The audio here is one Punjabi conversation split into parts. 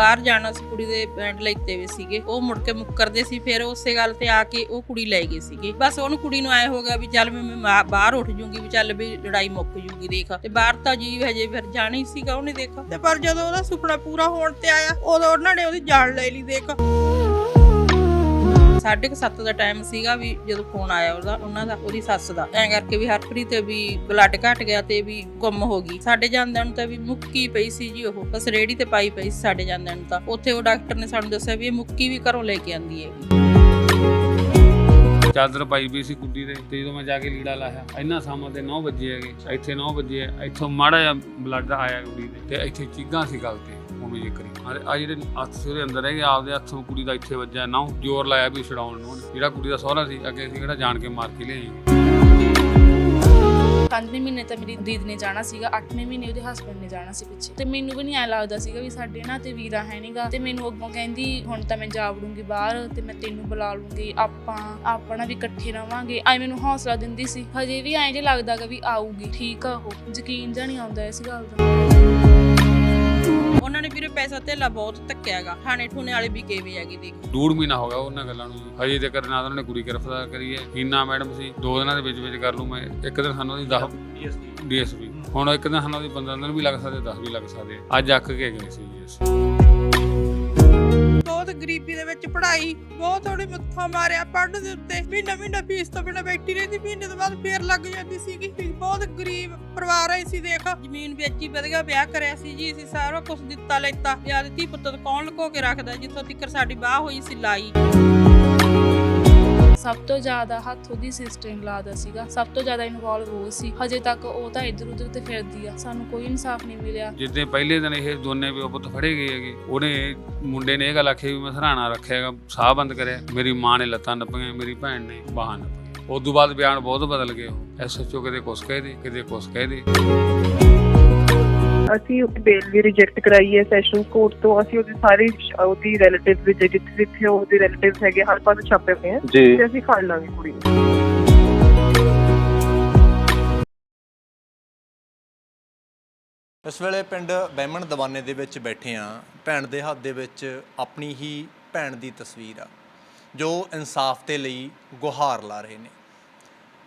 ਬਾਹਰ ਜਾਣਾ ਸੀ ਕੁੜੀ ਦੇ ਬੈਂਡ ਲੈਤੇ ਵੇ ਸੀਗੇ। ਉਹ ਮੁੜ ਕੇ ਮੁੱਕਰਦੇ ਸੀ, ਫਿਰ ਉਸੇ ਗੱਲ ਤੇ ਆ ਕੇ ਉਹ ਕੁੜੀ ਲੈ ਗਏ ਸੀਗੇ। ਬਸ ਉਹਨੂੰ ਕੁੜੀ ਨੂੰ ਐ ਹੋ ਗਿਆ ਵੀ ਚੱਲ ਵੀ ਮੈਂ ਮਾ- ਬਾਹਰ ਉੱਠ ਜੂਗੀ ਵੀ ਚੱਲ ਵੀ ਲੜਾਈ ਮੁੱਕ ਜੂਗੀ ਦੇਖ। ਤੇ ਬਾਹਰ ਤਾਂ ਜੀ ਹਜੇ ਫਿਰ ਜਾਣਾ ਹੀ ਸੀਗਾ, ਉਹਨੇ ਦੇਖ ਤੇ ਪਰ ਜਦੋਂ ਉਹਦਾ ਸੁਪਨਾ ਪੂਰਾ ਹੋਣ ਤੇ ਆਇਆ, ਉਦੋਂ ਉਹਨਾਂ ਨੇ ਉਹਦੀ ਜਾਨ ਲੈ ਲਈ ਦੇਖ। ਸਾਢੇ ਕੁ ਸੱਤ ਦਾ ਟਾਈਮ ਸੀਗਾ ਵੀ ਜਦੋਂ ਫੋਨ ਆਇਆ ਉਹਦਾ, ਉਹਨਾਂ ਦਾ, ਉਹਦੀ ਸੱਸ ਦਾ। ਐਂ ਕਰਕੇ ਵੀ ਹਰਪ੍ਰੀਤ ਵੀ ਬਲੱਡ ਘਟ ਗਿਆ ਤੇ ਵੀ ਗੁੰਮ ਹੋ ਗਈ। ਸਾਡੇ ਜਾਂਦਿਆਂ ਨੂੰ ਤਾਂ ਵੀ ਮੁੱਕੀ ਪਈ ਸੀ ਜੀ ਉਹ। ਬਸ ਰੇੜੀ ਤੇ ਪਾਈ ਪਈ ਸੀ ਸਾਡੇ ਜਾਂਦਿਆਂ ਨੂੰ ਤਾਂ। ਉੱਥੇ ਉਹ ਡਾਕਟਰ ਨੇ ਸਾਨੂੰ ਦੱਸਿਆ ਵੀ ਇਹ ਮੁੱਕੀ ਵੀ ਘਰੋਂ ਲੈ ਕੇ ਆਂਦੀ ਹੈ ਚਾਦਰ ਪਾਈ ਵੀ ਸੀ ਗੁੱਡੀ ਦੇ ਤੇ ਜਦੋਂ ਮੈਂ ਜਾ ਕੇ ਲੀੜਾ ਲਾਇਆ, ਇੰਨਾ ਸਮਾਂ ਤੇ 9 ਵਜੇ ਹੈਗੇ। ਇੱਥੇ 9 ਵਜੇ ਇੱਥੋਂ ਮਾੜਾ ਜਿਹਾ ਬਲੱਡ ਆਇਆ ਗੁੱਡੀ ਦੇ ਤੇ ਇੱਥੇ ਚੀਗਾਂ ਸੀ ਗਲ ਤੇ। ਉਵੇਂ ਜੇ ਕਰੀ ਆ ਜਿਹੜੇ ਹੱਥ ਸੀ ਉਹਦੇ ਅੰਦਰ ਹੈਗੇ ਆਪਦੇ ਹੱਥੋਂ ਕੁੜੀ ਦਾ ਇੱਥੇ ਵੱਜਿਆ, ਨਾ ਜ਼ੋਰ ਲਾਇਆ ਵੀ ਛਡਾਉਣ ਨੂੰ। ਜਿਹੜਾ ਕੁੜੀ ਦਾ ਸਹੁਰਾ ਸੀ, ਅੱਗੇ ਅਸੀਂ ਕਿਹੜਾ ਜਾਣ ਕੇ ਮਾਰ ਕੇ ਲਿਆਏ ਪੰਜਵੇਂ ਮਹੀਨੇ ਤਾਂ ਮੇਰੀ ਦੀਦੀ ਨੇ ਜਾਣਾ ਸੀਗਾ 8ਵੇਂ ਮਹੀਨੇ ਉਹਦੇ ਹਸਬੰਡ ਨੇ ਜਾਣਾ ਸੀ ਪਿੱਛੇ। ਤੇ ਮੈਨੂੰ ਵੀ ਨਹੀਂ ਐ ਲੱਗਦਾ ਸੀਗਾ ਵੀ ਸਾਡੇ ਨਾ ਤੇ ਵੀਰਾ ਹੈ ਨਹੀਂਗਾ ਤੇ ਮੈਨੂੰ ਅੱਗੋਂ ਕਹਿੰਦੀ, ਹੁਣ ਤਾਂ ਮੈਂ ਜਾ ਵੜੂੰਗੀ ਬਾਹਰ ਤੇ ਮੈਂ ਤੈਨੂੰ ਬੁਲਾ ਲੂੰਗੀ, ਆਪਾਂ, ਆਪਣਾ ਵੀ ਇਕੱਠੇ ਰਵਾਂਗੇ। ਐ ਮੈਨੂੰ ਹੌਸਲਾ ਦਿੰਦੀ ਸੀ। ਹਜੇ ਵੀ ਐਂ ਜੇ ਲੱਗਦਾਗਾ ਵੀ ਆਊਗੀ। ਠੀਕ ਆ ਉਹ, ਯਕੀਨ ਜਾਂ ਨਹੀਂ ਆਉਂਦਾ ਇਸ ਗੱਲ ਦਾ। ਉਹਨਾਂ ਨੇ ਵੀਰੇ ਪੈਸਾ ਧੇਲਾ ਬਹੁਤ ਧੱਕਿਆਗਾ ਥਾਣੇ ਠੂਣੇ ਵਾਲੇ ਵੀ ਕੇਵੇ ਹੈਗੇ ਦੇਖ। ਡੂੜ ਮਹੀਨਾ ਹੋ ਗਿਆ ਉਹਨਾਂ ਗੱਲਾਂ ਨੂੰ। ਹਜੇ ਤੱਕ ਨਾ ਤਾਂ ਉਹਨਾਂ ਨੇ ਕੁੜੀ ਗ੍ਰਿਫਤਾਰ ਕਰੀ ਹੈ। ਹੀਨਾ ਮੈਡਮ ਸੀ ਦੋ ਦਿਨਾਂ ਦੇ ਵਿੱਚ ਵਿੱਚ ਕਰ ਲੂ ਮੈਂ। ਇੱਕ ਦਿਨ ਸਾਨੂੰ ਉਹਦੀ 10 ਡੀਐਸਪੀ। ਹੁਣ ਇੱਕ ਦਿਨ ਸਾਨੂੰ ਉਹਦੀ 15 ਦਿਨ ਵੀ ਲੱਗ ਸਕਦੇ 10 ਵੀ ਲੱਗ ਸਕਦੇ। ਅੱਜ ਅੱਕ ਕੇ ਗਏ ਸੀ ਜੀ ਅਸੀਂ। ਬਹੁਤ ਗਰੀਬੀ ਦੇ ਵਿੱਚ ਪੜ੍ਹਾਈ, ਬਹੁਤ ਥੋੜੀ ਮੱਥਾ ਮਾਰਿਆ ਪੜ੍ਹਨ ਦੇ ਉੱਤੇ। ਮਹੀਨਾ ਮਹੀਨਾ ਫੀਸ ਤੋਂ ਬਿਨਾਂ ਬੈਠੀ ਰਹਿੰਦੀ, ਮਹੀਨੇ ਤੋਂ ਬਾਅਦ ਫੇਰ ਲੱਗ ਜਾਂਦੀ ਸੀਗੀ। ਬਹੁਤ ਗਰੀਬ ਪਰਿਵਾਰ ਆਈ ਸੀ, ਦੇਖ। ਜ਼ਮੀਨ ਵੇਚੀ, ਵਧੀਆ ਵਿਆਹ ਕਰਿਆ ਸੀ ਜੀ, ਅਸੀਂ ਸਾਰਾ ਕੁਝ ਦਿੱਤਾ ਲੈਤਾ ਯਾਦ ਧੀ ਪੁੱਤ ਕੌਣ ਲੁਕੋ ਕੇ ਰੱਖਦਾ, ਜਿੱਥੋਂ ਤੱਕ ਸਾਡੀ ਬਾਹ ਹੋਈ ਸੀ ਲਾਈ। ਸਭ ਤੋਂ ਜ਼ਿਆਦਾ ਹੱਥ ਉਹਦੀ ਸਿਸਟਰ ਇਨ ਸੀਗਾ, ਸਭ ਤੋਂ ਜ਼ਿਆਦਾ ਇਨਵੋਲਵ ਉਹ ਸੀ। ਹਜੇ ਤੱਕ ਉਹ ਤਾਂ ਇੱਧਰ ਉੱਧਰ ਤੇ ਫਿਰਦੀ ਆ, ਸਾਨੂੰ ਕੋਈ ਇਨਸਾਫ ਨਹੀਂ ਮਿਲਿਆ। ਜਿੱਦੇ ਪਹਿਲੇ ਦਿਨ ਇਹ ਦੋਨੇ ਪਿਓ ਪੁੱਤ ਫੜੇ ਗਏ ਹੈਗੇ, ਉਹਨੇ ਮੁੰਡੇ ਨੇ ਇਹ ਗੱਲ ਆਖੀ ਵੀ ਮੈਂ ਸਰਾਣਾ ਰੱਖਿਆਗਾ ਸਾਹ ਬੰਦ ਕਰਿਆ, ਮੇਰੀ ਮਾਂ ਨੇ ਲੱਤਾਂ ਨੱਪੀਆਂ, ਮੇਰੀ ਭੈਣ ਨੇ ਬਾਹਾਂ ਨੱਪੀਆਂ। ਉਸ ਤੋਂ ਬਾਅਦ ਬਿਆਨ ਬਹੁਤ ਬਦਲ ਗਏ ਐਸਐਚਓ ਕਿਤੇ ਕੁਛ ਕਹਦੇ ਕਿਤੇ ਕੁਛ ਕਹਦੇ ਅਸੀਂ ਉਹਦੀ ਬੇਲ ਵੀ ਰਿਜੈਕਟ ਕਰਾਈ ਹੈ ਸੈਸ਼ਨ ਕੋਰਟ ਤੋਂ। ਅਸੀਂ ਉਹਦੇ ਸਾਰੇ ਉਹਦੀ ਰਿਲੇਟਿਵਸ ਵਿੱਚ ਜਿੱਥੇ ਜਿੱਥੇ ਉਹਦੇ ਰਿਲੇਟਿਵਸ ਹੈਗੇ ਹਰ ਪਾਸੇ ਛਾਪੇ ਪਏ ਆ। ਤੇ ਅਸੀਂ ਫੜ ਲਾਂਗੇ ਕੁੜੀ ਨੂੰ। ਇਸ ਵੇਲੇ ਪਿੰਡ ਬੈਮਣ ਦਵਾਨੇ ਦੇ ਵਿੱਚ ਬੈਠੇ ਆ ਭੈਣ ਦੇ ਹੱਥ ਦੇ ਵਿੱਚ ਆਪਣੀ ਹੀ ਭੈਣ ਦੀ ਤਸਵੀਰ ਆ ਜੋ ਇਨਸਾਫ ਦੇ ਲਈ ਗੁਹਾਰ ਲਾ ਰਹੇ ਨੇ।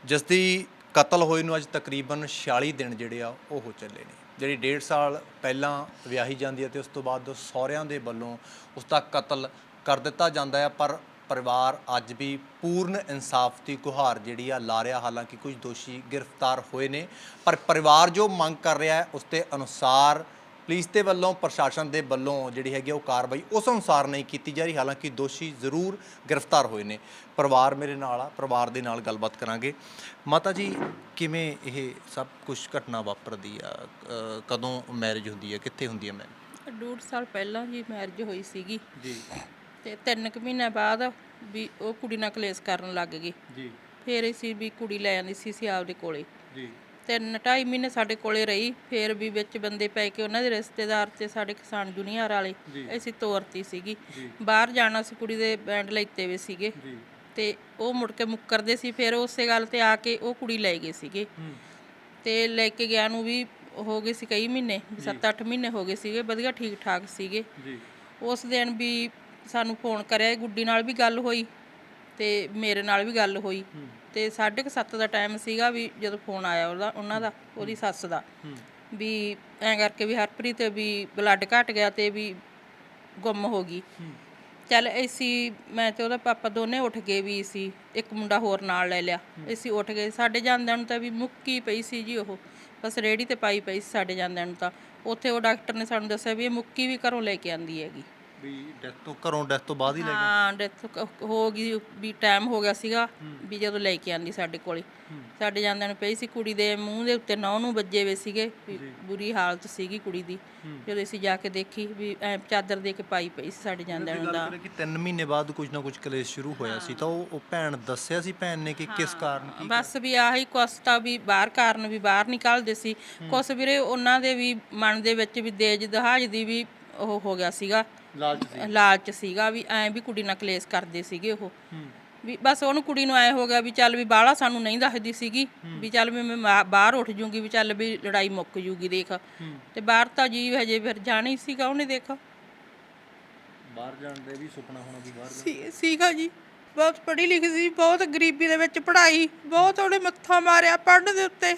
ਜਿਸ ਦੀ ਕਤਲ ਹੋਏ ਨੂੰ ਅੱਜ ਤਕਰੀਬਨ 46 ਦਿਨ ਜਿਹੜੇ ਆ ਉਹ ਹੋ ਚੱਲੇ ਨੇ। ਜਿਹੜੀ 1.5 ਸਾਲ ਪਹਿਲਾਂ ਵਿਆਹੀ ਜਾਂਦੀ ਹੈ ਤੇ ਉਸ ਤੋਂ ਬਾਅਦ ਸਹੁਰਿਆਂ ਦੇ ਵੱਲੋਂ ਉਸ ਦਾ ਕਤਲ ਕਰ ਦਿੱਤਾ ਜਾਂਦਾ ਹੈ, ਪਰ ਪਰਿਵਾਰ ਅੱਜ ਵੀ ਪੂਰਨ ਇਨਸਾਫ ਦੀ ਗੁਹਾਰ ਜਿਹੜੀ ਆ ਲਾ ਰਿਹਾ, ਹਾਲਾਂਕਿ ਕੁਝ ਦੋਸ਼ੀ ਗ੍ਰਿਫਤਾਰ ਹੋਏ ਨੇ, ਪਰ ਪਰਿਵਾਰ ਜੋ ਮੰਗ ਕਰ ਰਿਹਾ ਹੈ, ਉਸ ਦੇ ਅਨੁਸਾਰ ਪੁਲਿਸ ਦੇ ਵੱਲੋਂ ਪ੍ਰਸ਼ਾਸਨ ਦੇ ਵੱਲੋਂ ਜਿਹੜੀ ਹੈਗੀ ਉਹ ਕਾਰਵਾਈ ਉਸ ਅਨੁਸਾਰ ਨਹੀਂ ਕੀਤੀ ਜਾ ਰਹੀ। ਹਾਲਾਂਕਿ ਦੋਸ਼ੀ ਜ਼ਰੂਰ ਗ੍ਰਿਫਤਾਰ ਹੋਏ ਨੇ। ਪਰਿਵਾਰ ਮੇਰੇ ਨਾਲ ਆ ਪਰਿਵਾਰ ਦੇ ਨਾਲ ਗੱਲਬਾਤ ਕਰਾਂਗੇ। ਮਾਤਾ ਜੀ ਕਿਵੇਂ ਇਹ ਸਭ ਕੁਝ ਘਟਨਾ ਵਾਪਰਦੀ ਆ? ਅ, ਕਦੋਂ ਮੈਰਿਜ ਹੁੰਦੀ ਹੈ ਕਿੱਥੇ ਹੁੰਦੀ ਹੈ ਮੈਰਿਜ ਡੂਢ ਸਾਲ ਪਹਿਲਾਂ ਜੀ ਮੈਰਿਜ ਹੋਈ ਸੀਗੀ। ਜੀ। ਤੇ ਤਿੰਨ ਕੁ ਮਹੀਨੇ ਬਾਅਦ ਵੀ ਉਹ ਕੁੜੀ ਨਾਲ ਕਲੇਸ਼ ਕਰਨ ਲੱਗ ਗਏ ਜੀ। ਫੇਰ ਅਸੀਂ ਵੀ ਕੁੜੀ ਲੈ ਆਂਦੀ ਸੀ ਸੀ ਆਪਦੇ ਕੋਲੇ। ਜੀ। ਤਿੰਨ ਢਾਈ ਮਹੀਨੇ ਸਾਡੇ ਕੋਲੇ ਰਹੀ ਫੇਰ ਵੀ ਵਿੱਚ ਬੰਦੇ ਪੈ ਕੇ ਉਹਨਾਂ ਦੇ ਰਿਸ਼ਤੇਦਾਰ ਤੇ ਸਾਡੇ ਕਿਸਾਨ ਜੂਨੀਅਰ ਵਾਲੇ ਅਸੀਂ ਤੋਰਤੀ ਸੀਗੀ। ਬਾਹਰ ਜਾਣਾ ਸੀ ਕੁੜੀ ਦੇ ਬੈਂਡ ਲੈਤੇ ਵੇ ਸੀਗੇ। ਤੇ ਉਹ ਮੁੜ ਕੇ ਮੁੱਕਰਦੇ ਸੀ ਫਿਰ ਉਸੇ ਗੱਲ ਤੇ ਆ ਕੇ ਉਹ ਕੁੜੀ ਲੈ ਗਏ ਸੀਗੇ। ਤੇ ਲੈ ਕੇ ਗਿਆ ਨੂੰ ਵੀ ਹੋ ਗਏ ਸੀ ਕਈ ਮਹੀਨੇ 7-8 ਮਹੀਨੇ ਹੋ ਗਏ ਸੀਗੇ ਵਧੀਆ ਠੀਕ ਠਾਕ ਸੀਗੇ ਉਸ ਦਿਨ ਵੀ ਸਾਨੂੰ ਫੋਨ ਕਰਿਆ ਗੁੱਡੀ ਨਾਲ ਵੀ ਗੱਲ ਹੋਈ ਤੇ ਮੇਰੇ ਨਾਲ ਵੀ ਗੱਲ ਹੋਈ। ਤੇ 7:30 ਦਾ ਟਾਈਮ ਸੀਗਾ ਵੀ ਜਦੋਂ ਫੋਨ ਆਇਆ ਉਹਦਾ ਉਹਨਾਂ ਦਾ ਉਹਦੀ ਸੱਸ ਦਾ। ਵੀ ਐਂ ਕਰਕੇ ਵੀ ਹਰਪ੍ਰੀਤ ਵੀ ਬਲੱਡ ਘਟ ਗਿਆ ਤੇ ਵੀ ਗੁੰਮ ਹੋ ਗਈ। ਚੱਲ ਅਸੀਂ ਮੈਂ ਤੇ ਉਹਦਾ ਪਾਪਾ ਦੋਨੇ ਉੱਠ ਗਏ ਵੀ ਸੀ ਇੱਕ ਮੁੰਡਾ ਹੋਰ ਨਾਲ ਲੈ ਲਿਆ। ਅਸੀਂ ਉੱਠ ਗਏ ਸਾਡੇ ਜਾਂਦਿਆਂ ਨੂੰ ਤਾਂ ਵੀ ਮੁੱਕੀ ਪਈ ਸੀ ਜੀ ਉਹ ਬਸ ਰੇੜੀ ਤੇ ਪਾਈ ਪਈ ਸੀ ਸਾਡੇ ਜਾਂਦਿਆਂ ਨੂੰ ਤਾਂ। ਉੱਥੇ ਉਹ ਡਾਕਟਰ ਨੇ ਸਾਨੂੰ ਦੱਸਿਆ ਵੀ ਇਹ ਮੁੱਕੀ ਵੀ ਘਰੋਂ ਲੈ ਕੇ ਆਂਦੀ ਹੈਗੀ। ਵੀ ਡੈਥ ਤੋਂ ਘਰੋਂ ਡੈਥ ਤੋਂ ਬਾਅਦ ਹੀ ਲੈ ਗਏ ਹਾਂ ਡੈਥ ਹੋ ਗਈ ਵੀ ਟਾਈਮ ਹੋ ਗਿਆ ਸੀਗਾ ਵੀ ਜਦੋਂ ਲੈ ਕੇ ਆਂਦੀ ਸਾਡੇ ਕੋਲੇ। ਸਾਡੇ ਜਾਂਦਿਆਂ ਨੂੰ ਪਈ ਸੀ ਕੁੜੀ ਦੇ ਮੂੰਹ ਦੇ ਉੱਤੇ ਨੌ ਨੂੰ ਵੱਜੇ ਵੇ ਸੀਗੇ ਵੀ ਬੁਰੀ ਹਾਲਤ ਸੀਗੀ ਕੁੜੀ ਦੀ। ਜਦੋਂ ਅਸੀਂ ਜਾ ਕੇ ਦੇਖੀ ਵੀ ਐ ਚਾਦਰ ਦੇ ਕੇ ਪਾਈ ਪਈ ਸੀ ਸਾਡੇ ਜਾਂਦਿਆਂ ਨੂੰ ਦਾ ਕਿ 3 ਮਹੀਨੇ ਬਾਅਦ ਕੁਝ ਨਾ ਕੁਝ ਕਲੇਸ਼ ਸ਼ੁਰੂ ਹੋਇਆ ਸੀ ਤਾਂ ਉਹ ਭੈਣ ਦੱਸਿਆ ਸੀ ਭੈਣ ਨੇ ਕਿ ਕਿਸ ਕਾਰਨ ਕੀ ਬਸ ਵੀ ਆਹੀ ਕੁਛ ਤਾਂ ਵੀ ਬਾਹਰ ਕਾਰਨ ਵੀ ਬਾਹਰ ਨਿਕਲਦੇ ਸੀ। ਕੁਛ ਵੀਰੇ ਉਹਨਾਂ ਦੇ ਵੀ ਮਨ ਦੇ ਵਿੱਚ ਵੀ ਦੇਜ ਦਹਾਜ ਦੀ ਵੀ ਉਹ ਹੋ ਗਿਆ ਸੀਗਾ। ਲਾਲਚ ਲਾਲਚ ਸੀਗਾ ਵੀ ਐਂ ਵੀ ਕੁੜੀ ਨਾਲ ਕਲੇਸ਼ ਕਰਦੇ ਸੀਗੇ ਉਹ। ਵੀ ਬਸ ਉਹਨੂੰ ਕੁੜੀ ਨੂੰ ਐ ਹੋ ਗਿਆ ਵੀ ਚੱਲ ਵੀ ਬਾਹਲਾ ਸਾਨੂੰ ਨਹੀਂ ਦੱਸਦੀ ਸੀਗੀ ਵੀ ਚੱਲ ਵੀ ਮੈਂ ਮਾ- ਬਾਹਰ ਉੱਠ ਜੂਗੀ ਵੀ ਚੱਲ ਵੀ ਲੜਾਈ ਮੁੱਕ ਜੂਗੀ ਦੇਖ। ਤੇ ਬਾਹਰ ਤਾਂ ਜੀ ਹਜੇ ਫਿਰ ਜਾਣਾ ਹੀ ਸੀਗਾ ਉਹਨੇ ਦੇਖ। ਬਾਹਰ ਜਾਣ ਦਾ ਵੀ ਸੁਪਨਾ ਹੋਣਾ ਵੀ ਬਾਹਰ ਸੀ- ਸੀਗਾ ਜੀ। ਬਹੁਤ ਪੜ੍ਹੀ ਲਿਖੀ ਸੀ ਬਹੁਤ ਗਰੀਬੀ ਦੇ ਵਿੱਚ ਪੜ੍ਹਾਈ ਬਹੁਤ ਉਹਨੇ ਮੱਥਾ ਮਾਰਿਆ ਪੜ੍ਹਨ ਦੇ ਉੱਤੇ।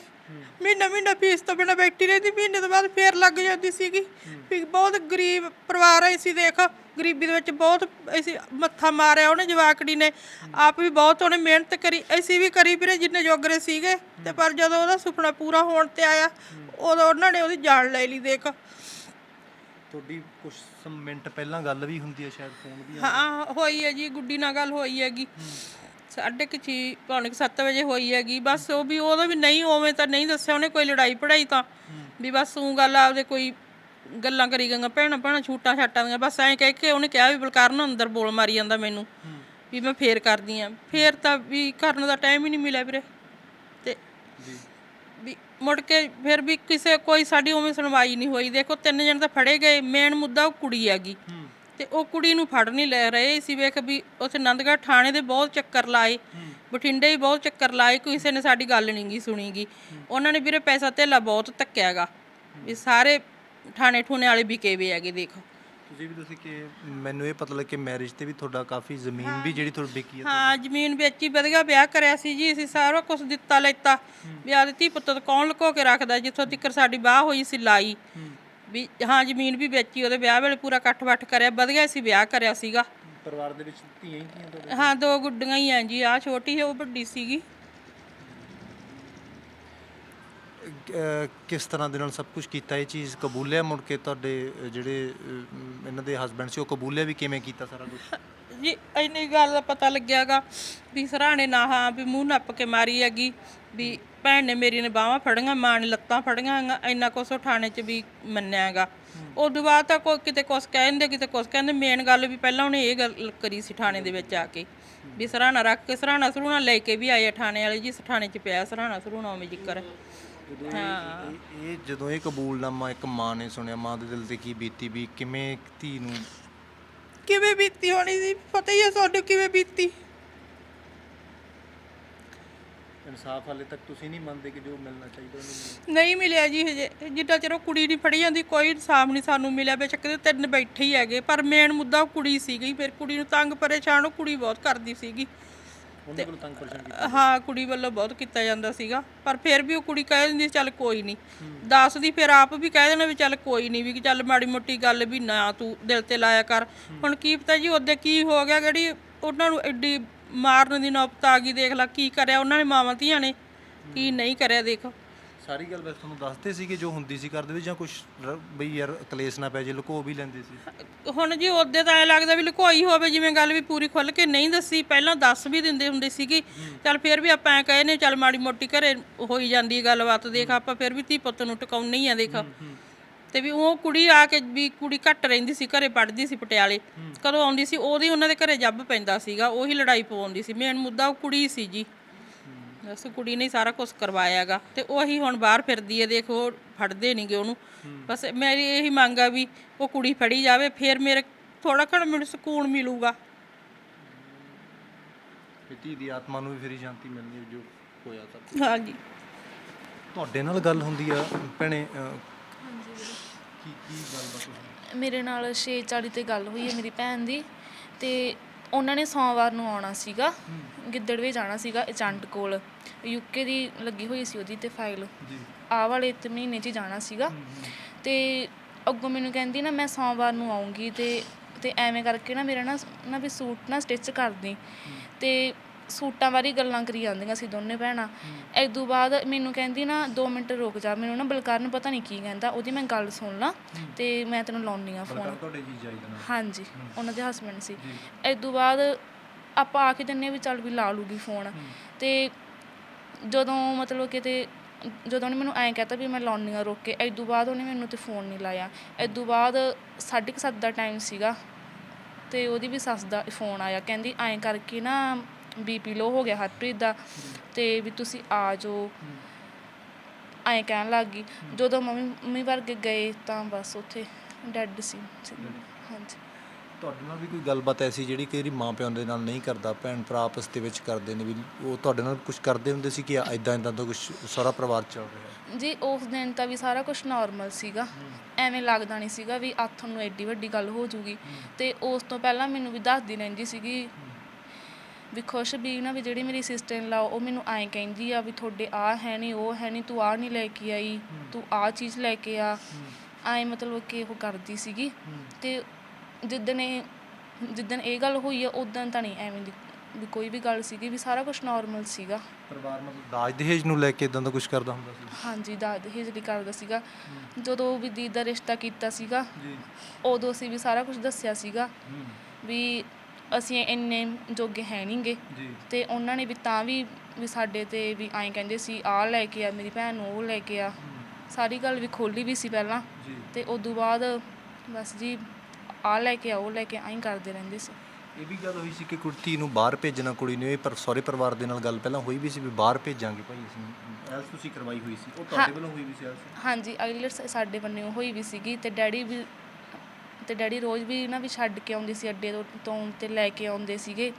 ਮਹੀਨਾ ਮਹੀਨਾ ਫੀਸ ਤੋਂ ਬਿਨਾਂ ਬੈਠੀ ਰਹਿੰਦੀ ਮਹੀਨੇ ਤੋਂ ਬਾਅਦ ਫੇਰ ਲੱਗ ਜਾਂਦੀ ਸੀਗੀ। ਵੀ ਬਹੁਤ ਗਰੀਬ ਪਰਿਵਾਰ ਹੈ ਸੀ ਦੇਖ ਗਰੀਬੀ ਦੇ ਵਿੱਚ ਬਹੁਤ ਅਸੀਂ ਮੱਥਾ ਮਾਰਿਆ ਉਹਨੇ ਜਵਾਕੜੀ ਨੇ। ਆਪ ਵੀ ਬਹੁਤ ਉਹਨੇ ਮਿਹਨਤ ਕਰੀ ਅਸੀਂ ਵੀ ਕਰੀ ਵੀਰੇ ਜਿੰਨੇ ਜੋਗਰੇ ਸੀਗੇ। ਤੇ ਪਰ ਜਦੋਂ ਉਹਦਾ ਸੁਪਨਾ ਪੂਰਾ ਹੋਣ ਤੇ ਆਇਆ ਉਦੋਂ ਉਹਨਾਂ ਨੇ ਉਹਦੀ ਜਾਨ ਲੈ ਲਈ ਦੇਖ। ਤੁਹਾਡੀ ਕੁਝ ਮਿੰਟ ਪਹਿਲਾਂ ਗੱਲ ਵੀ ਹੁੰਦੀ ਹੈ ਸ਼ਾਇਦ ਫੋਨ ਵੀ ਹਾਂ ਹੋਈ ਹੈ ਜੀ ਗੁੱਡੀ ਨਾਲ ਗੱਲ ਹੋਈ ਹੈਗੀ। ਸਾਢੇ ਕੁ ਛੇ ਪੌਣੇ ਕੁ ਸੱਤ ਵਜੇ ਹੋਈ ਹੈਗੀ। ਬਸ ਉਹ ਵੀ ਉਹਦਾ ਵੀ ਨਹੀਂ ਉਵੇਂ ਤਾਂ ਨਹੀਂ ਦੱਸਿਆ ਉਹਨੇ ਕੋਈ ਲੜਾਈ ਪੜਾਈ ਤਾਂ। ਵੀ ਬਸ ਉਹ ਗੱਲ ਆਪਦੇ ਕੋਈ ਗੱਲਾਂ ਕਰੀ ਗਈਆਂ ਭੈਣਾਂ ਭੈਣਾਂ ਛੂਟਾਂ ਛਾਟਾਂ ਦੀਆਂ। ਬਸ ਐਂ ਕਹਿ ਕੇ ਉਹਨੇ ਕਿਹਾ ਵੀ ਬਲਕਾਰ ਨੂੰ ਅੰਦਰ ਬੋਲ ਮਾਰੀ ਜਾਂਦਾ ਮੈਨੂੰ ਵੀ ਮੈਂ ਫੇਰ ਕਰਦੀ ਆ। ਫੇਰ ਤਾਂ ਵੀ ਕਰਨ ਦਾ ਟਾਈਮ ਹੀ ਨਹੀਂ ਮਿਲਿਆ ਵੀਰੇ। ਤੇ ਵੀ ਮੁੜ ਕੇ ਫਿਰ ਵੀ ਕਿਸੇ ਕੋਈ ਸਾਡੀ ਉਵੇਂ ਸੁਣਵਾਈ ਨਹੀਂ ਹੋਈ। ਦੇਖੋ ਤਿੰਨ ਜਣ ਤਾਂ ਫੜੇ ਗਏ। ਮੇਨ ਮੁੱਦਾ ਉਹ ਕੁੜੀ ਹੈਗੀ। ਤੇ ਉਹ ਕੁੜੀ ਨੂੰ ਫੜ ਨਹੀਂ ਲੈ ਰਹੇ। ਸੀ ਵੇਖ ਵੀ ਉੱਥੇ ਨੰਦਗੜ੍ਹ ਥਾਣੇ ਦੇ ਬਹੁਤ ਚੱਕਰ ਲਾਏ। ਬਠਿੰਡੇ ਵੀ ਬਹੁਤ ਚੱਕਰ ਲਾਏ ਕਿਸੇ ਨੇ ਸਾਡੀ ਗੱਲ ਨਹੀਂ ਗੀ ਸੁਣੀਗੀ। ਉਹਨਾਂ ਨੇ ਵੀਰੇ ਪੈਸਾ ਧੇਲਾ ਬਹੁਤ ਧੱਕਿਆਗਾ। ਵੀ ਸਾਰੇ ਥਾਣੇ ਠੂਣੇ ਵਾਲੇ ਵੇ ਹੈਗੇ ਦੇਖ। ਤੁਸੀਂ ਵੀ ਦੱਸੀ ਕਿ ਮੈਨੂੰ ਇਹ ਪਤਾ ਲੱਗ ਕਿ ਮੈਰਿਜ ਤੇ ਵੀ ਤੁਹਾਡਾ ਕਾਫੀ ਜ਼ਮੀਨ ਵੀ ਜਿਹੜੀ ਤੁਹਾਡੀ ਵਿਕੀ ਹੈ ਹਾਂ ਜ਼ਮੀਨ ਵੇਚੀ ਵਧੀਆ ਵਿਆਹ ਕਰਿਆ ਸੀ ਜੀ। ਅਸੀਂ ਸਾਰਾ ਕੁਝ ਦਿੱਤਾ ਲੈਤਾ। ਵਿਆਹ ਦਿੱਤੀ ਪੁੱਤ ਕੌਣ ਲੁਕੋ ਕੇ ਰੱਖਦਾ? ਜਿੱਥੋਂ ਤੱਕ ਸਾਡੀ ਬਾਹ ਹੋਈ ਸੀ ਲਾਈ। ਵੀ ਹਾਂ ਜ਼ਮੀਨ ਵੀ ਵੇਚੀ ਉਹਦੇ ਵਿਆਹ ਵੇਲੇ ਪੂਰਾ ਇਕੱਠ ਵੱਠ ਕਰਿਆ ਵਧੀਆ ਸੀ ਵਿਆਹ ਕਰਿਆ ਸੀਗਾ। ਪਰਿਵਾਰ ਦੇ ਵਿੱਚ ਧੀਆਂ ਹੀ ਧੀਆਂ ਤੁਹਾਡੇ? ਹਾਂ ਦੋ ਗੁੱਡੀਆਂ ਹੀ ਆ ਜੀ ਆ ਛੋਟੀ ਹੈ ਉਹ ਵੱਡੀ ਸੀਗੀ। ਅਹ ਕਿਸ ਤਰ੍ਹਾਂ ਦੇ ਨਾਲ ਸਭ ਕੁਝ ਕੀਤਾ ਇਹ ਚੀਜ਼ ਕਬੂਲਿਆ ਮੁੜ ਕੇ ਤੁਹਾਡੇ ਅਹ, ਜਿਹੜੇ ਅਹ, ਇਹਨਾਂ ਦੇ ਹਸਬੰਡ ਸੀ ਉਹ ਕਬੂਲਿਆ ਵੀ ਕਿਵੇਂ ਕੀਤਾ ਸਾਰਾ ਕੁਝ ਜੀ ਇੰਨੀ ਗੱਲ ਦਾ ਪਤਾ ਲੱਗਿਆਗਾ ਵੀ ਸਰਾਣੇ ਨਾ ਹਾਂ ਵੀ ਮੂੰਹ ਨੱਪ ਕੇ ਮਾਰੀ ਹੈਗੀ ਵੀ ਭੈਣ ਨੇ ਮੇਰੀ ਨੇ ਬਾਹਾਂ ਫੜੀਆਂ ਮਾਂ ਨੇ ਲੱਤਾਂ ਫੜੀਆਂ ਹੈਗੀਆਂ, ਇੰਨਾ ਕੁਛ ਉਹ ਥਾਣੇ 'ਚ ਵੀ ਮੰਨਿਆ ਹੈਗਾ। ਉਦੋਂ ਬਾਅਦ ਤਾਂ ਕੋਈ ਕਿਤੇ ਕੁਛ ਕਹਿੰਦੇ ਕਿਤੇ ਕੁਛ ਕਹਿੰਦੇ ਮੇਨ ਗੱਲ ਵੀ ਪਹਿਲਾਂ ਉਹਨੇ ਇਹ ਗੱਲ ਕਰੀ ਸੀ ਥਾਣੇ ਦੇ ਵਿੱਚ ਆ ਕੇ ਵੀ ਸਰਾਣਾ ਰੱਖ ਕੇ ਸਰਾਣਾ ਸਰੂਣਾ ਲੈ ਕੇ ਵੀ ਆਏ ਆ ਥਾਣੇ ਵਾਲੇ ਜੀ ਥਾਣੇ 'ਚ ਪਿਆ ਸਰਾਣਾ ਸਰੂਣਾ ਉਵੇਂ ਜ਼ਿਕਰ। ਹਾਂ। ਇਹ ਇਹ ਜਦੋਂ ਇਹ ਕਬੂਲਨਾਮਾ ਇੱਕ ਮਾਂ ਨੇ ਸੁਣਿਆ ਮਾਂ ਦੇ ਦਿਲ ਤੇ ਕੀ ਬੀਤੀ ਵੀ ਕਿਵੇਂ ਇੱਕ ਧੀ ਨੂੰ ਕਿਵੇਂ ਬੀਤੀ ਹੋਣੀ ਸੀ? ਪਤਾ ਹੀ ਹੈ ਸਾਨੂੰ ਕਿਵੇਂ ਬੀਤੀ। ਇਨਸਾਫ ਹਾਲੇ ਤੱਕ ਤੁਸੀਂ ਨਹੀਂ ਮੰਨਦੇ ਕਿ ਜੋ ਮਿਲਣਾ ਚਾਹੀਦਾ ਉਹਨੂੰ ਨਹੀਂ ਮਿਲਿਆ ਜੀ ਹਜੇ। ਜਿੱਦਾਂ ਚਿਰ ਉਹ ਕੁੜੀ ਨਹੀਂ ਫੜੀ ਜਾਂਦੀ ਕੋਈ ਇਨਸਾਫ ਨਹੀਂ ਸਾਨੂੰ ਮਿਲਿਆ। ਬੇਸ਼ੱਕ ਦੇ ਤਿੰਨ ਬੈਠੇ ਹੀ ਹੈਗੇ ਪਰ ਮੇਨ ਮੁੱਦਾ ਉਹ ਕੁੜੀ ਸੀਗੀ। ਫਿਰ ਕੁੜੀ ਨੂੰ ਤੰਗ ਪਰੇਸ਼ਾਨ ਉਹ ਕੁੜੀ ਬਹੁਤ ਕਰਦੀ ਸੀਗੀ। ਉਹਨਾਂ ਕੋਲ ਤੰਗ ਪਰੇਸ਼ਾਨ ਕੀਤਾ ਹਾਂ ਕੁੜੀ ਵੱਲੋਂ ਬਹੁਤ ਕੀਤਾ ਜਾਂਦਾ ਸੀਗਾ। ਪਰ ਫਿਰ ਵੀ ਉਹ ਕੁੜੀ ਕਹਿ ਦਿੰਦੀ ਸੀ, ਚੱਲ ਕੋਈ ਨਹੀਂ। ਦੱਸਦੀ ਫਿਰ ਆਪ ਵੀ ਕਹਿ ਦੇਣਾ ਵੀ ਚੱਲ ਕੋਈ ਨਹੀਂ ਵੀ ਕਿ ਚੱਲ ਮਾੜੀ ਮੋਟੀ ਗੱਲ ਵੀ ਨਾ ਤੂੰ ਦਿਲ ਤੇ ਲਾਇਆ ਕਰ। ਹੁਣ ਕੀ ਪਤਾ ਜੀ ਉਹਦੇ ਕੀ ਹੋ ਗਿਆ ਜਿਹੜੀ ਉਹਨਾਂ ਨੂੰ ਐਡੀ ਮਾਰਨ ਦੀ ਨੌਬਤ ਆ ਗਈ ਦੇਖ ਲੈ ਕੀ ਕਰਿਆ ਉਹਨਾਂ ਨੇ ਮਾਵਾਂ ਧੀਆਂ ਨੇ ਕੀ ਨਹੀਂ ਕਰਿਆ ਦੇਖ। ਸਾਰੀ ਗੱਲ ਵੈਸੇ ਤੁਹਾਨੂੰ ਦੱਸਦੇ ਸੀ ਕਿ ਜੋ ਹੁੰਦੀ ਸੀ ਕਰਦੇ ਵੀ ਜਾਂ ਕੁਝ ਬਈ ਯਾਰ ਕਲੇਸ਼ ਨਾ ਪੈ ਜੇ ਲੁਕੋ ਵੀ ਲੈਂਦੇ ਸੀ? ਹੁਣ ਜੀ ਉਹਦੇ ਤਾਂ ਐ ਲੱਗਦਾ ਵੀ ਲੁਕੋਈ ਹੋਵੇ ਜਿਵੇਂ ਗੱਲ ਵੀ ਪੂਰੀ ਖੁੱਲ ਕੇ ਨਹੀਂ ਦੱਸੀ ਪਹਿਲਾਂ ਦੱਸ ਵੀ ਦਿੰਦੇ ਹੁੰਦੇ ਸੀਗੀ ਚੱਲ ਫਿਰ ਵੀ ਆਪਾਂ ਐ ਕਹੇ ਨੇ ਚੱਲ ਮਾੜੀ ਮੋਟੀ ਘਰੇ ਹੋਈ ਜਾਂਦੀ ਗੱਲਬਾਤ ਦੇਖ ਆਪਾਂ ਫਿਰ ਵੀ ਧੀ ਪੁੱਤ ਨੂੰ ਟਿਕਾਉਣੀ ਆ ਦੇਖ। ਤੇ ਵੀ ਉਹ ਕੁੜੀ ਆ ਕੇ ਵੀ ਕੁੜੀ ਘੱਟ ਰਹਿੰਦੀ ਸੀ ਘਰੇ ਪੜ੍ਹਦੀ ਸੀ ਪਟਿਆਲੇ। ਕਦੋਂ ਆਉਂਦੀ ਸੀ ਉਹਦੀ ਉਹਨਾਂ ਦੇ ਘਰੇ ਜੱਬ ਪੈਂਦਾ ਸੀਗਾ ਉਹੀ ਲੜਾਈ ਪਵਾਉਂਦੀ ਸੀ। ਮੇਨ ਮੁੱਦਾ ਉਹ ਕੁੜੀ ਸੀ ਜੀ। ਬਸ ਕੁੜੀ ਨੇ ਹੀ ਸਾਰਾ ਕੁਝ ਕਰਵਾਇਆਗਾ ਤੇ ਉਹੀ ਹੁਣ ਬਾਹਰ ਫਿਰਦੀ ਹੈ ਦੇਖੋ ਫੜਦੇ ਨਹੀਂਗੇ ਉਹਨੂੰ। ਬਸ ਮੇਰੀ ਇਹੀ ਮੰਗ ਆ ਵੀ ਉਹ ਕੁੜੀ ਫੜੀ ਜਾਵੇ ਫਿਰ ਮੇਰੇ ਥੋੜਾ ਘਣ ਮੈਨੂੰ ਸਕੂਨ ਮਿਲੂਗਾ। ਧੀ ਦੀ ਆਤਮਾ ਨੂੰ ਵੀ ਫੇਰੀ ਸ਼ਾਂਤੀ ਮਿਲਣੀ ਜੋ ਹੋਇਆ ਸਭ ਹਾਂਜੀ। ਤੁਹਾਡੇ ਨਾਲ ਗੱਲ ਹੁੰਦੀ ਆ ਭੈਣੇ ਅਹ, ਕੀ ਕੀ ਗੱਲਬਾਤ ਹੋਈ? ਮੇਰੇ ਨਾਲ 6:40 ਤੇ ਗੱਲ ਹੋਈ ਹੈ ਮੇਰੀ ਭੈਣ ਦੀ ਤੇ ਉਹਨਾਂ ਨੇ ਸੋਮਵਾਰ ਨੂੰ ਆਉਣਾ ਸੀਗਾ ਗਿੱਦੜਵੇ ਜਾਣਾ ਸੀਗਾ ਏਜੰਟ ਕੋਲ। ਯੂਕੇ ਦੀ ਲੱਗੀ ਹੋਈ ਸੀ ਉਹਦੀ ਤੇ ਫਾਈਲ। ਜੀ। ਆਹ ਵਾਲੇ ਤੇ ਮਹੀਨੇ 'ਚ ਹੀ ਜਾਣਾ ਸੀਗਾ। ਤੇ ਅੱਗੋਂ ਮੈਨੂੰ ਕਹਿੰਦੀ ਨਾ ਮੈਂ ਸੋਮਵਾਰ ਨੂੰ ਆਉਂਗੀ ਤੇ ਤੇ ਐਵੇਂ ਕਰਕੇ ਨਾ ਮੇਰਾ ਨਾ ਨਾ ਵੀ ਸੂਟ ਨਾ ਸਟਿਚ ਕਰਦੀ ਤੇ ਸੂਟਾਂ ਬਾਰੇ ਗੱਲਾਂ ਕਰੀ ਜਾਂਦੀਆਂ ਸੀ ਦੋਨੇ ਭੈਣਾਂ। ਇਦੋਂ ਬਾਅਦ ਮੈਨੂੰ ਕਹਿੰਦੀ ਨਾ 2 ਮਿੰਟ ਰੁਕ ਜਾ ਮੈਨੂੰ ਨਾ ਬਲਕਾਰ ਨੂੰ ਪਤਾ ਨਹੀਂ ਕੀ ਕਹਿੰਦਾ ਉਹਦੀ ਮੈਂ ਗੱਲ ਸੁਣ ਲਾਂ ਤੇ ਮੈਂ ਤੈਨੂੰ ਲਾਉਣੀ ਆ ਫੋਨ ਜੀ ਹਾਂਜੀ ਉਹਨਾਂ ਦੇ ਹਸਬੰਡ ਸੀ। ਇਦੋਂ ਬਾਅਦ ਆਪਾਂ ਆ ਕੇ ਦਿੰਨੇ ਵੀ ਚੱਲ ਵੀ ਲਾ ਲੂਗੀ ਫੋਨ ਤੇ ਜਦੋਂ ਮਤਲਬ ਕਿਤੇ ਜਦੋਂ ਉਹਨੇ ਮੈਨੂੰ ਐਂ ਕਹਤਾ ਵੀ ਮੈਂ ਲਾਉਣੀ ਆ ਰੋਕ ਕੇ ਇਦੋਂ ਬਾਅਦ ਉਹਨੇ ਮੈਨੂੰ ਤੇ ਫੋਨ ਨਹੀਂ ਲਾਇਆ। ਇਦੋਂ ਬਾਅਦ 7:30 ਦਾ ਟਾਈਮ ਸੀਗਾ ਤੇ ਉਹਦੀ ਵੀ ਸੱਸ ਦਾ ਫੋਨ ਆਇਆ। ਕਹਿੰਦੀ ਐਂ ਕਰਕੇ ਨਾ ਬੀਪੀ ਲੋ ਹੋ ਗਿਆ ਹਰਪ੍ਰੀਤ ਦਾ ਤੇ ਵੀ ਤੁਸੀਂ ਆ ਜਾਓ। ਐਂ ਕਹਿਣ ਲੱਗ ਗਈ। ਜਦੋਂ ਮੰਮੀ ਮੰਮੀ ਵਰਗੇ ਗਏ ਤਾਂ ਬਸ ਉੱਥੇ ਡੈੱਡ ਸੀ। ਹਾਂਜੀ। ਤੁਹਾਡੇ ਨਾਲ ਵੀ ਕੋਈ ਗੱਲਬਾਤ ਐਸੀ ਜਿਹੜੀ ਵਾਰੀ ਮਾਂ ਪਿਓ ਦੇ ਨਾਲ ਨਹੀਂ ਕਰਦਾ ਭੈਣ ਭਰਾ ਆਪਸ ਦੇ ਵਿੱਚ ਕਰਦੇ ਨੇ ਵੀ ਉਹ ਤੁਹਾਡੇ ਨਾਲ ਕੁਝ ਕਰਦੇ ਹੁੰਦੇ ਸੀ ਕਿ ਇਦਾਂ ਇਦਾਂ ਦਾ ਕੁਝ ਸਾਰਾ ਪਰਿਵਾਰ ਚੱਲ ਰਿਹਾ? ਜੀ ਉਸ ਦਿਨ ਤਾਂ ਵੀ ਸਾਰਾ ਕੁਝ ਨਾਰਮਲ ਸੀਗਾ। ਐਵੇਂ ਲੱਗਦਾ ਨਹੀਂ ਸੀਗਾ ਵੀ ਆਥਣ ਨੂੰ ਐਡੀ ਵੱਡੀ ਗੱਲ ਹੋ ਜੂਗੀ। ਤੇ ਉਸ ਤੋਂ ਪਹਿਲਾਂ ਮੈਨੂੰ ਵੀ ਦੱਸਦੀ ਰਹਿੰਦੀ ਸੀਗੀ ਵੀ ਖੁਸ਼ ਵੀ ਨਾ ਵੀ ਜਿਹੜੀ ਮੇਰੀ ਸਿਸਟਰ ਇਨ ਲਾ ਉਹ ਮੈਨੂੰ ਐਂ ਕਹਿੰਦੀ ਆ ਵੀ ਤੁਹਾਡੇ ਆ ਹੈ ਨਹੀਂ ਉਹ ਹੈ ਨਹੀਂ ਤੂੰ ਆ ਨਹੀਂ ਲੈ ਕੇ ਆਈ ਤੂੰ ਆ ਚੀਜ਼ ਲੈ ਕੇ ਆ। ਐਂ ਮਤਲਬ ਕਿ ਉਹ ਕਰਦੀ ਸੀਗੀ। ਤੇ ਜਿੱਦਣ ਇਹ ਜਿੱਦਣ ਇਹ ਗੱਲ ਹੋਈ ਆ ਉਦੋਂ ਤਾਂ ਨਹੀਂ ਐਵੇਂ ਦੀ ਵੀ ਕੋਈ ਵੀ ਗੱਲ ਸੀਗੀ ਵੀ ਸਾਰਾ ਕੁਝ ਨਾਰਮਲ ਸੀਗਾ। ਪਰਿਵਾਰ ਮਤਲਬ ਦਾਜ ਦਹੇਜ ਨੂੰ ਲੈ ਕੇ ਇਦਾਂ ਦਾ ਕੁਝ ਕਰਦਾ ਹੁੰਦਾ ਸੀ? ਹਾਂਜੀ ਦਾਦ ਦਹੇਜ ਲਈ ਕਰਦਾ ਸੀਗਾ। ਜਦੋਂ ਵੀ ਦੀਦ ਦਾ ਰਿਸ਼ਤਾ ਕੀਤਾ ਸੀਗਾ ਜੀ। ਉਦੋਂ ਅਸੀਂ ਵੀ ਸਾਰਾ ਕੁਝ ਦੱਸਿਆ ਸੀਗਾ ਵੀ ਅਸੀਂ ਇੰਨੇ ਜੋਗੇ ਹੈ ਨਹੀਂਗੇ ਜੀ। ਤੇ ਉਹਨਾਂ ਨੇ ਵੀ ਤਾਂ ਵੀ ਵੀ ਸਾਡੇ ਤੇ ਵੀ ਐਂ ਕਹਿੰਦੇ ਸੀ ਆਹ ਲੈ ਕੇ ਆ ਮੇਰੀ ਭੈਣ ਨੂੰ ਉਹ ਲੈ ਕੇ ਆ। ਸਾਰੀ ਗੱਲ ਵੀ ਖੋਲੀ ਵੀ ਸੀ ਪਹਿਲਾਂ। ਜੀ। ਤੇ ਉਦੋਂ ਬਾਅਦ ਬਸ ਜੀ ਆਹ ਲੈ ਕੇ ਆ ਉਹ ਲੈ ਕੇ ਐਂ ਕਰਦੇ ਰਹਿੰਦੇ ਸੀ। ਇਹ ਵੀ ਗੱਲ ਹੋਈ ਸੀ ਕਿ ਕੁੜਤੀ ਨੂੰ ਬਾਹਰ ਭੇਜਣਾ ਕੁੜੀ ਨੂੰ ਇਹ ਪਰ ਸਹੁਰੇ ਪਰਿਵਾਰ ਦੇ ਨਾਲ ਗੱਲ ਪਹਿਲਾਂ ਹੋਈ ਵੀ ਸੀ ਵੀ ਬਾਹਰ ਭੇਜਾਂਗੇ ਭਾਈ ਅਸੀਂ ਐਲਸ ਤੁਸੀਂ ਕਰਵਾਈ ਹੋਈ ਸੀ। ਉਹ ਤੁਹਾਡੇ ਵੱਲੋਂ ਹੋਈ ਵੀ ਸੀ ਐਲਸ? ਹਾਂਜੀ ਆਈਲਟਸ ਸਾਡੇ ਬੰਨਿਓ ਹੋਈ ਵੀ ਸੀਗੀ ਤੇ ਡੈਡੀ ਵੀ ਤੇ ਡੈਡੀ ਰੋਜ਼ ਵੀ ਨਾ ਵੀ ਛੱਡ ਕੇ ਆਉਂਦੇ ਸੀ ਅੱਡੇ ਤੋਂ ਤੋਂ ਤੇ ਲੈ ਕੇ ਆਉਂਦੇ ਸੀਗੇ।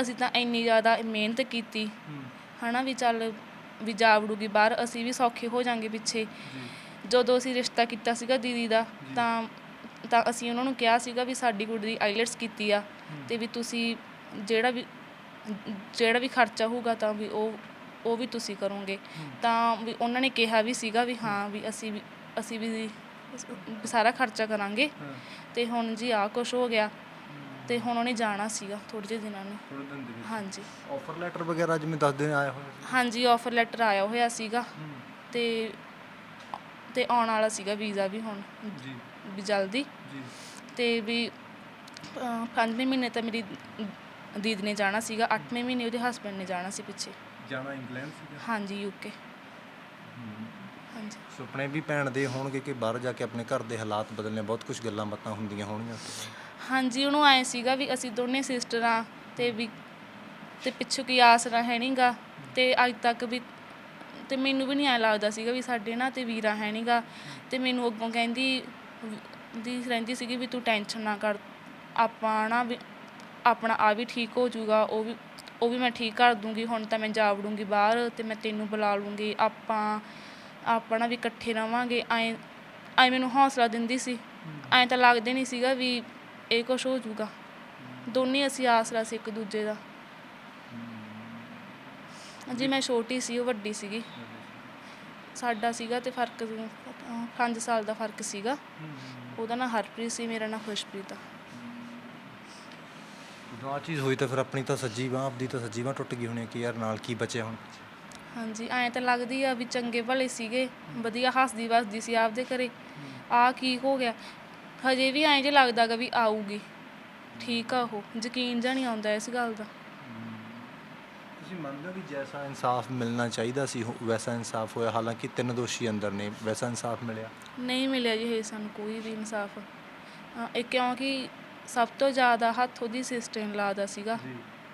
ਅਸੀਂ ਤਾਂ ਇੰਨੀ ਜ਼ਿਆਦਾ ਮਿਹਨਤ ਕੀਤੀ। ਹਨਾ ਵੀ ਚੱਲ ਵੀ ਜਾ ਵੜੂਗੀ ਬਾਹਰ, ਅਸੀਂ ਵੀ ਸੌਖੇ ਹੋ ਜਾਾਂਗੇ ਪਿੱਛੇ। ਜਦੋਂ ਅਸੀਂ ਰਿਸ਼ਤਾ ਕੀਤਾ ਸੀਗਾ ਦੀਦੀ ਦਾ, ਤਾਂ ਤਾਂ ਅਸੀਂ ਉਹਨਾਂ ਨੂੰ ਕਿਹਾ ਸੀਗਾ ਵੀ ਸਾਡੀ ਕੁੜੀ ਦੀ ਆਈਲੈਟਸ ਕੀਤੀ ਆ ਤੇ ਵੀ ਤੁਸੀਂ ਜਿਹੜਾ ਵੀ ਜਿਹੜਾ ਵੀ ਖਰਚਾ ਹੋਊਗਾ ਤਾਂ ਵੀ ਉਹ ਉਹ ਵੀ ਤੁਸੀਂ ਕਰੋਗੇ। ਤਾਂ ਵੀ ਉਹਨਾਂ ਨੇ ਕਿਹਾ ਵੀ ਸੀਗਾ ਵੀ ਹਾਂ ਵੀ ਅਸੀਂ ਵੀ ਅਸੀਂ ਵੀ ਸਾਰਾ ਖਰਚਾ ਕਰਾਂਗੇ। ਤੇ ਹੁਣ ਜੀ ਆ ਕੁਛ ਹੋ ਗਿਆ। ਤੇ ਹੁਣ ਉਹਨੇ ਜਾਣਾ ਸੀਗਾ ਥੋੜੇ ਜਿਹੇ ਦਿਨਾਂ ਨੂੰ। ਥੋੜੇ ਦਿਨ ਦੇ ਵਿੱਚ। ਹਾਂਜੀ। ਆਫਰ ਲੈਟਰ ਵਗੈਰਾ ਜਿਵੇਂ ਦੱਸ ਦਿਨ ਆਇਆ ਹੋਇਆ ਸੀ। ਹਾਂਜੀ ਆਫਰ ਲੈਟਰ ਆਇਆ ਹੋਇਆ ਸੀਗਾ। ਤੇ ਤੇ ਆਉਣ ਵਾਲਾ ਸੀਗਾ ਵੀਜ਼ਾ ਵੀ ਹੁਣ। ਜੀ। ਵੀ ਜਲਦੀ। ਜੀ। ਤੇ ਵੀ ਪੰਜਵੇਂ ਮਹੀਨੇ ਤਾਂ ਮੇਰੀ ਦੀਦੀ ਨੇ ਜਾਣਾ ਸੀਗਾ। 8ਵੇਂ ਮਹੀਨੇ ਉਹਦੇ ਹਸਬੰਡ ਨੇ ਜਾਣਾ ਸੀ ਪਿੱਛੇ। ਜਾਣਾ ਇੰਗਲੈਂਡ ਸੀਗਾ। ਹਾਂਜੀ ਯੂਕੇ ਸੁਪਨੇ ਵੀ ਭੈਣ ਦੇ ਹੋਣਗੇ ਕਿ ਬਾਹਰ ਜਾ ਕੇ ਆਪਣੇ ਘਰ ਦੇ ਹਾਲਾਤ ਬਦਲਨੇ ਬਹੁਤ ਕੁਝ ਗੱਲਾਂ ਬਾਤਾਂ ਹੁੰਦੀਆਂ ਹੋਣਗੀਆਂ ਹਾਂਜੀ ਉਹਨੂੰ ਆਏ ਸੀਗਾ ਵੀ ਅਸੀਂ ਦੋਨੇ ਸਿਸਟਰਾਂ ਤੇ ਵੀ ਤੇ ਪਿੱਛੋਂ ਕੀ ਆਸਰਾ ਹੈ ਨਹੀਂਗਾ ਤੇ ਅੱਜ ਤੱਕ ਵੀ ਤੇ ਮੈਨੂੰ ਵੀ ਨਹੀਂ ਐ ਲੱਗਦਾ ਸੀਗਾ ਵੀ ਸਾਡੇ ਨਾ ਤੇ ਵੀਰਾ ਹੈ ਨਹੀਂਗਾ ਤੇ ਮੈਨੂੰ ਅੱਗੋਂ ਕਹਿੰਦੀ ਦੀ ਰਹਿੰਦੀ ਸੀਗੀ ਵੀ ਤੂੰ ਟੈਨਸ਼ਨ ਨਾ ਕਰ ਆਪਾਂ ਨਾ ਵੀ ਆਪਣਾ ਆ ਵੀ ਠੀਕ ਹੋ ਜਾਊਗਾ ਉਹ ਵੀ ਉਹ ਵੀ ਮੈਂ ਠੀਕ ਕਰ ਦੂੰਗੀ ਹੁਣ ਤਾਂ ਮੈਂ ਜਾ ਵੜੂੰਗੀ ਬਾਹਰ ਤੇ ਮੈਂ ਤੈਨੂੰ ਬੁਲਾ ਲੂੰਗੀ ਆਪਾਂ ਆਪਣਾ ਵੀ ਇਕੱਠੇ ਰਵਾਂਗੇ ਐ ਐ ਮੈਨੂੰ ਹੌਸਲਾ ਦਿੰਦੀ ਸੀ। ਐ ਤਾਂ ਲੱਗਦੇ ਨਹੀਂ ਸੀਗਾ ਵੀ ਇਹ ਕੁਛ ਹੋ ਜਾਊਗਾ। ਦੋਨੇ ਅਸੀਂ ਆਸਰਾ ਸੀ ਇੱਕ ਦੂਜੇ ਦਾ। ਜੀ ਮੈਂ ਛੋਟੀ ਸੀ ਉਹ ਵੱਡੀ ਸੀਗੀ। ਸਾਡਾ ਸੀਗਾ ਤੇ ਫ਼ਰਕ 5 ਸਾਲ ਦਾ ਫ਼ਰਕ ਸੀਗਾ। ਉਹਦਾ ਨਾਂ ਹਰਪ੍ਰੀਤ ਸੀ ਮੇਰਾ ਨਾਂ ਖੁਸ਼ਪ੍ਰੀਤ ਆ। ਜਦੋਂ ਆ ਚੀਜ਼ ਹੋਈ ਤਾਂ ਫਿਰ ਆਪਣੀ ਤਾਂ ਸੱਜੀ ਬਾਹ ਆਪਦੀ ਤਾਂ ਸੱਜੀ ਬਾਹ ਟੁੱਟ ਗਈ ਹੋਣੀ ਕਿ ਯਾਰ ਨਾਲ ਕੀ ਬਚਿਆ ਹੁਣ? ਹਾਂਜੀ ਐਂ ਤਾਂ ਲੱਗਦੀ ਆ ਵੀ ਚੰਗੇ ਭਲੇ ਸੀਗੇ ਵਧੀਆ ਹੱਸਦੀ ਵਸਦੀ ਸੀ ਆਪਦੇ ਘਰੇ। ਆ ਕੀ ਹੋ ਗਿਆ? ਹਜੇ ਵੀ ਐਂ ਜੇ ਲੱਗਦਾਗਾ ਵੀ ਆਊਗੀ। ਠੀਕ ਆ ਉਹ ਯਕੀਨ ਜਾਂ ਨਹੀਂ ਆਉਂਦਾ ਇਸ ਗੱਲ ਦਾ। ਤੁਸੀਂ ਮੰਨਦੇ ਹੋ ਵੀ ਜੈਸਾ ਇਨਸਾਫ ਮਿਲਣਾ ਚਾਹੀਦਾ ਸੀ ਉਹ- ਵੈਸਾ ਇਨਸਾਫ ਹੋਇਆ? ਹਾਲਾਂਕਿ ਤਿੰਨ ਦੋਸ਼ੀ ਅੰਦਰ ਨੇ ਵੈਸਾ ਇਨਸਾਫ ਮਿਲਿਆ? ਨਹੀਂ ਮਿਲਿਆ ਜੀ ਇਹ ਸਾਨੂੰ ਕੋਈ ਵੀ ਇਨਸਾਫ। ਇਹ ਕਿਉਂਕਿ ਸਭ ਤੋਂ ਜ਼ਿਆਦਾ ਹੱਥ ਉਹਦੀ ਸਿਸਟਰ ਇਨ ਲਾ ਦਾ ਸੀਗਾ।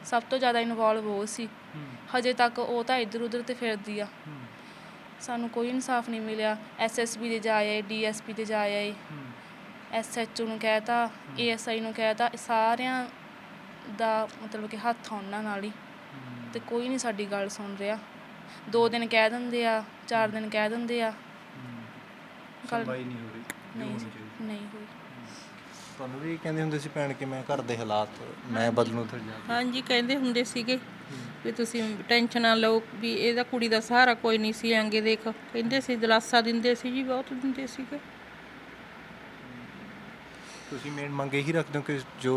ਸਭ ਤੋਂ ਜ਼ਿਆਦਾ ਇਨਵੋਲਵ ਉਹ ਸੀ। ਹਜੇ ਤੱਕ ਉਹ ਤਾਂ ਇੱਧਰ ਉੱਧਰ ਤੇ ਫਿਰਦੀ ਆ। ਸਾਨੂੰ ਕੋਈ ਇਨਸਾਫ ਨਹੀਂ ਮਿਲਿਆ। ਐਸਐਸਬੀ ਦੇ ਜਾ ਆਏ ਡੀਐਸਪੀ ਦੇ ਜਾ ਆਏ। ਐਸਐਚਓ ਨੂੰ ਕਹਿਤਾ ਏਐਸਆਈ ਨੂੰ ਕਹਿਤਾ ਸਾਰਿਆਂ ਦਾ ਮਤਲਬ ਕਿ ਹੱਥ ਆ ਉਹਨਾਂ ਨਾਲ ਹੀ। ਤੇ ਕੋਈ ਨਹੀਂ ਸਾਡੀ ਗੱਲ ਸੁਣ ਰਿਹਾ। ਦੋ ਦਿਨ ਕਹਿ ਦਿੰਦੇ ਆ ਚਾਰ ਦਿਨ ਕਹਿ ਦਿੰਦੇ ਆ। ਗੱਲ ਸੁਣਵਾਈ ਨਹੀਂ ਹੋ ਰਹੀ। ਨਹੀਂ ਨਹੀਂ ਹੋਈ। ਤੁਹਾਨੂੰ ਵੀ ਕਹਿੰਦੇ ਹੁੰਦੇ ਸੀ ਭੈਣ ਕਿ ਮੈਂ ਘਰ ਦੇ ਹਾਲਾਤ ਮੈਂ ਬਦਲੂ ਤੇ ਜਾ ਕੇ। ਹਾਂਜੀ ਕਹਿੰਦੇ ਹੁੰਦੇ ਸੀਗੇ ਵੀ ਤੁਸੀਂ ਟੈਨਸ਼ਨ ਨਾ ਲਓ ਵੀ ਇਹਦਾ ਕੁੜੀ ਦਾ ਸਹਾਰਾ ਕੋਈ ਨਹੀਂ ਸੀ ਆਂਗੇ ਦੇਖ। ਕਹਿੰਦੇ ਸੀ ਦਿਲਾਸਾ ਦਿੰਦੇ ਸੀ ਜੀ ਬਹੁਤ ਦਿੰਦੇ ਸੀਗੇ। ਤੁਸੀਂ ਮੇਨ ਮੰਗ ਇਹੀ ਰੱਖਦੇ ਹੋ ਕਿ ਜੋ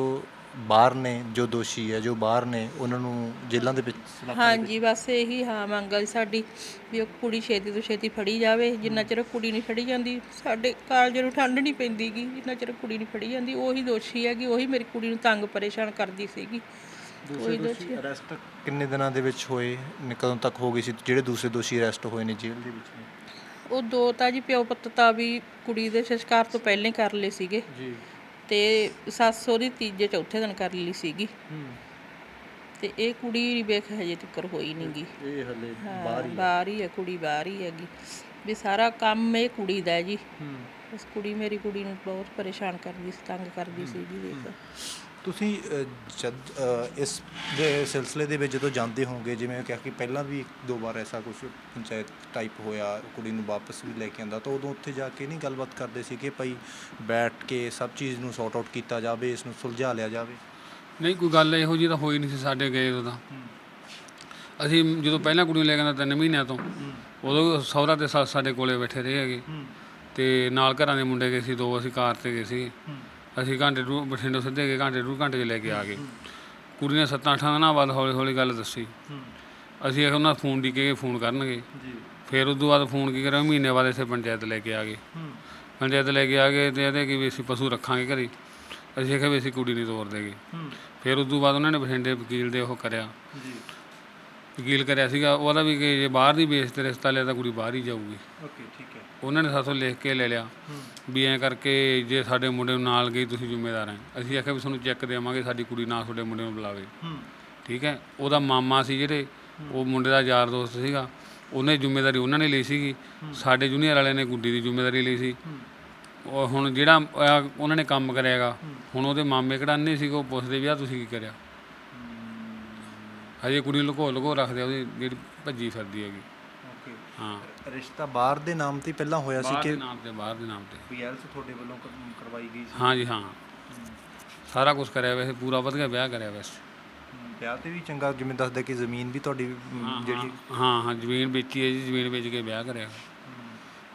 ਬਾਹਰ ਨੇ ਜੋ ਦੋਸ਼ੀ ਹੈ ਜੋ ਬਾਹਰ ਨੇ ਉਹਨਾਂ ਨੂੰ ਜੇਲ੍ਹਾਂ ਦੇ ਵਿੱਚ ਹਾਂਜੀ ਬਸ ਇਹੀ ਹਾਂ ਮੰਗ ਜੀ ਸਾਡੀ ਵੀ ਉਹ ਕੁੜੀ ਛੇਤੀ ਤੋਂ ਛੇਤੀ ਫੜੀ ਜਾਵੇ। ਜਿੰਨਾ ਚਿਰ ਕੁੜੀ ਨਹੀਂ ਫੜੀ ਜਾਂਦੀ ਸਾਡੇ ਕਾਲਜ ਨੂੰ ਠੰਡ ਨਹੀਂ ਪੈਂਦੀਗੀ ਜਿੰਨਾ ਚਿਰ ਕੁੜੀ ਨਹੀਂ ਫੜੀ ਜਾਂਦੀ ਉਹੀ ਦੋਸ਼ੀ ਹੈਗੀ ਉਹੀ ਮੇਰੀ ਕੁੜੀ ਨੂੰ ਤੰਗ ਪਰੇਸ਼ਾਨ ਕਰਦੀ ਸੀਗੀ। ਦੋਸ਼ੀ। ਅਰੈਸਟ ਕਿੰਨੇ ਦਿਨਾਂ ਦੇ ਵਿੱਚ ਹੋਏ? ਕਦੋਂ ਤੱਕ ਹੋ ਗਈ ਸੀ। ਜਿਹੜੇ ਦੂਸਰੇ ਦੋਸ਼ੀ ਅਰੈਸਟ ਹੋਏ ਨੇ ਜੇਲ੍ਹ ਦੇ ਵਿੱਚ? ਉਹ ਦੋ ਤਾਂ ਜੀ ਪਿਓ ਪੁੱਤ ਤਾਂ ਵੀ ਕੁੜੀ ਦੇ ਸੰਸਕਾਰ ਤੋਂ ਪਹਿਲਾਂ ਹੀ ਕਰ ਲਏ ਸੀਗੇ। ਜੀ। ਤੇ ਸੱਸ ਉਹਦੀ ਤੀਜੇ ਚੌਥੇ ਦਿਨ ਕਰ ਲਈ ਸੀਗੀ। ਹੂੰ। ਤੇ ਇਹ ਕੁੜੀ ਵੇਖ ਹਜੇ ਤੱਕ ਹੋਈ ਨਹੀਂਗੀ ਇਹ ਹਲੇ ਬਾਹਰ ਹੀ ਬਾਹਰ ਹੀ ਹੈ ਕੁੜੀ ਬਾਹਰ ਹੀ ਹੈਗੀ। ਵੀ ਸਾਰਾ ਕੰਮ ਇਹ ਕੁੜੀ ਦਾ ਹੈ ਜੀ। ਹੂੰ। ਉਸ ਕੁੜੀ ਮੇਰੀ ਕੁੜੀ ਨੂੰ ਬਹੁਤ ਪਰੇਸ਼ਾਨ ਕਰਦੀ ਸੀ ਤੰਗ ਕਰਦੀ ਸੀ ਜੀ ਦੇਖ ਤੁਸੀਂ ਜਦ ਇਸ ਦੇ ਸਿਲਸਿਲੇ ਦੇ ਵਿੱਚ ਜਦੋਂ ਜਾਂਦੇ ਹੋਵੋਗੇ ਜਿਵੇਂ ਕਿਹਾ ਕਿ ਪਹਿਲਾਂ ਵੀ ਇੱਕ ਦੋ ਵਾਰ ਐਸਾ ਕੁਝ ਪੰਚਾਇਤ ਟਾਈਪ ਹੋਇਆ ਕੁੜੀ ਨੂੰ ਵਾਪਸ ਵੀ ਲੈ ਕੇ ਆਂਦਾ ਤਾਂ ਉਦੋਂ ਉੱਥੇ ਜਾ ਕੇ ਨਹੀਂ ਗੱਲਬਾਤ ਕਰਦੇ ਸੀ ਕਿ ਭਾਈ ਬੈਠ ਕੇ ਸਭ ਚੀਜ਼ ਨੂੰ ਸੌਟ ਆਊਟ ਕੀਤਾ ਜਾਵੇ ਇਸ ਨੂੰ ਸੁਲਝਾ ਲਿਆ ਜਾਵੇ? ਨਹੀਂ ਕੋਈ ਗੱਲ ਇਹੋ ਜਿਹੀ ਤਾਂ ਹੋਈ ਨਹੀਂ ਸੀ ਸਾਡੇ ਗਏ ਉਦੋਂ ਤਾਂ। ਅਸੀਂ ਜਦੋਂ ਪਹਿਲਾਂ ਕੁੜੀ ਨੂੰ ਲੈ ਕੇ ਆਂਦਾ ਤਿੰਨ ਮਹੀਨਿਆਂ ਤੋਂ ਉਦੋਂ ਸਹੁਰਾ ਤੇ ਸੱਸ ਸਾਡੇ ਕੋਲੇ ਬੈਠੇ ਰਹੇ ਹੈਗੇ। ਤੇ ਨਾਲ ਘਰਾਂ ਦੇ ਮੁੰਡੇ ਗਏ ਸੀ ਦੋ ਅਸੀਂ ਕਾਰ ਤੇ ਗਏ ਸੀ। ਅਸੀਂ ਘੰਟੇ ਡੂ ਬਠਿੰਡੇ ਸਿੱਧੇ ਗਏ ਘੰਟੇ ਡੂ ਘੰਟੇ 'ਚ ਲੈ ਕੇ ਆ ਗਏ। ਕੁੜੀ ਨੇ ਸੱਤਾਂ ਅੱਠਾਂ ਦਿਨਾਂ ਬਾਅਦ ਹੌਲੀ ਹੌਲੀ ਗੱਲ ਦੱਸੀ। ਅਸੀਂ ਆਖਿਆ ਉਹਨਾਂ ਫੋਨ ਦੀ ਕੇ ਫੋਨ ਕਰਨਗੇ। ਫਿਰ ਉਸ ਤੋਂ ਬਾਅਦ ਫੋਨ ਕੀ ਕਰਿਆ? ਮਹੀਨੇ ਬਾਅਦ ਇੱਥੇ ਪੰਚਾਇਤ ਲੈ ਕੇ ਆ ਗਏ। ਪੰਚਾਇਤ ਲੈ ਕੇ ਆ ਗਏ ਤੇ ਇਹਦੇ ਕਿ ਵੀ ਅਸੀਂ ਪਸ਼ੂ ਰੱਖਾਂਗੇ ਘਰੇ। ਅਸੀਂ ਆਖਿਆ ਵੀ ਅਸੀਂ ਕੁੜੀ ਨਹੀਂ ਤੋਰ ਦੇਗੇ ਫਿਰ ਉਸ ਤੋਂ ਬਾਅਦ ਉਹਨਾਂ ਨੇ ਬਠਿੰਡੇ ਵਕੀਲ ਦੇ ਉਹ ਕਰਿਆ। ਵਕੀਲ ਕਰਿਆ ਸੀਗਾ ਉਹਦਾ ਵੀ ਕਿ ਜੇ ਬਾਹਰ ਦੀ ਬੇਸ ਤੇ ਰਿਸ਼ਤਾ ਲਿਆ ਤਾਂ ਕੁੜੀ ਬਾਹਰ ਹੀ ਜਾਊਗੀ। ਓਕੇ ਠੀਕ ਹੈ। ਉਹਨਾਂ ਨੇ ਸਾਥੋਂ ਲਿਖ ਕੇ ਲੈ ਲਿਆ ਵੀ ਐਂ ਕਰਕੇ ਜੇ ਸਾਡੇ ਮੁੰਡੇ ਨੂੰ ਨਾਲ ਗਈ ਤੁਸੀਂ ਜ਼ਿੰਮੇਦਾਰ ਹੈ ਅਸੀਂ ਆਖਿਆ ਵੀ ਤੁਹਾਨੂੰ ਚੈੱਕ ਦੇਵਾਂਗੇ ਸਾਡੀ ਕੁੜੀ ਨਾ ਤੁਹਾਡੇ ਮੁੰਡੇ ਨੂੰ ਬੁਲਾਵੇ। ਠੀਕ ਹੈ? ਉਹਦਾ ਮਾਮਾ ਸੀ ਜਿਹੜੇ ਉਹ ਮੁੰਡੇ ਦਾ ਯਾਰ ਦੋਸਤ ਸੀਗਾ। ਉਹਨੇ ਜ਼ਿੰਮੇਵਾਰੀ ਉਹਨਾਂ ਨੇ ਲਈ ਸੀਗੀ। ਸਾਡੇ ਜੂਨੀਅਰ ਵਾਲਿਆਂ ਨੇ ਗੁੱਡੀ ਦੀ ਜ਼ਿੰਮੇਵਾਰੀ ਲਈ ਸੀ। ਉਹ ਹੁਣ ਜਿਹੜਾ ਉਹਨਾਂ ਨੇ ਕੰਮ ਕਰਿਆਗਾ ਹੁਣ ਉਹਦੇ ਮਾਮੇ ਕਢਾਨੇ ਸੀ ਉਹ ਪੁੱਛਦੇ ਵੀ ਆ ਤੁਸੀਂ ਕੀ ਕਰਿਆ? ਹਜੇ ਕੁੜੀ ਲੁਕੋ ਲੁਕੋ ਰੱਖਦੇ ਆ ਉਹਦੀ ਜਿਹੜੀ ਭੱਜੀ ਫਿਰਦੀ ਹੈਗੀ। ਓਕੇ। ਹਾਂ। ਰਿਸ਼ਤਾ ਬਾਹਰ ਦੇ ਨਾਮ ਤੇ ਹੀ ਪਹਿਲਾਂ ਹੋਇਆ ਸੀ ਬਾਹਰ ਕਿ ਦੇ ਨਾਮ ਤੇ ਬਾਹਰ ਦੇ ਨਾਮ ਤੇ। ਪੀਐਲਸ ਤੁਹਾਡੇ ਵੱਲੋਂ ਕ- ਕਰਵਾਈ ਗਈ ਸੀ? ਹਾਂ ਜੀ ਹਾਂ। ਸਾਰਾ ਕੁਝ ਕਰਿਆ ਵੈਸੇ ਪੂਰਾ ਵਧੀਆ ਵਿਆਹ ਕਰਿਆ ਵੈਸੇ। ਵਿਆਹ ਤੇ ਵੀ ਚੰਗਾ ਜਿਵੇਂ ਦੱਸਦਾ ਕਿ ਜ਼ਮੀਨ ਵੀ ਤੁਹਾਡੀ ਜਿਹੜੀ ਹਾਂ ਹਾਂ ਜ਼ਮੀਨ ਵੇਚੀ ਹੈ ਜੀ ਜ਼ਮੀਨ ਵੇਚ ਕੇ ਵਿਆਹ ਕਰਿਆ।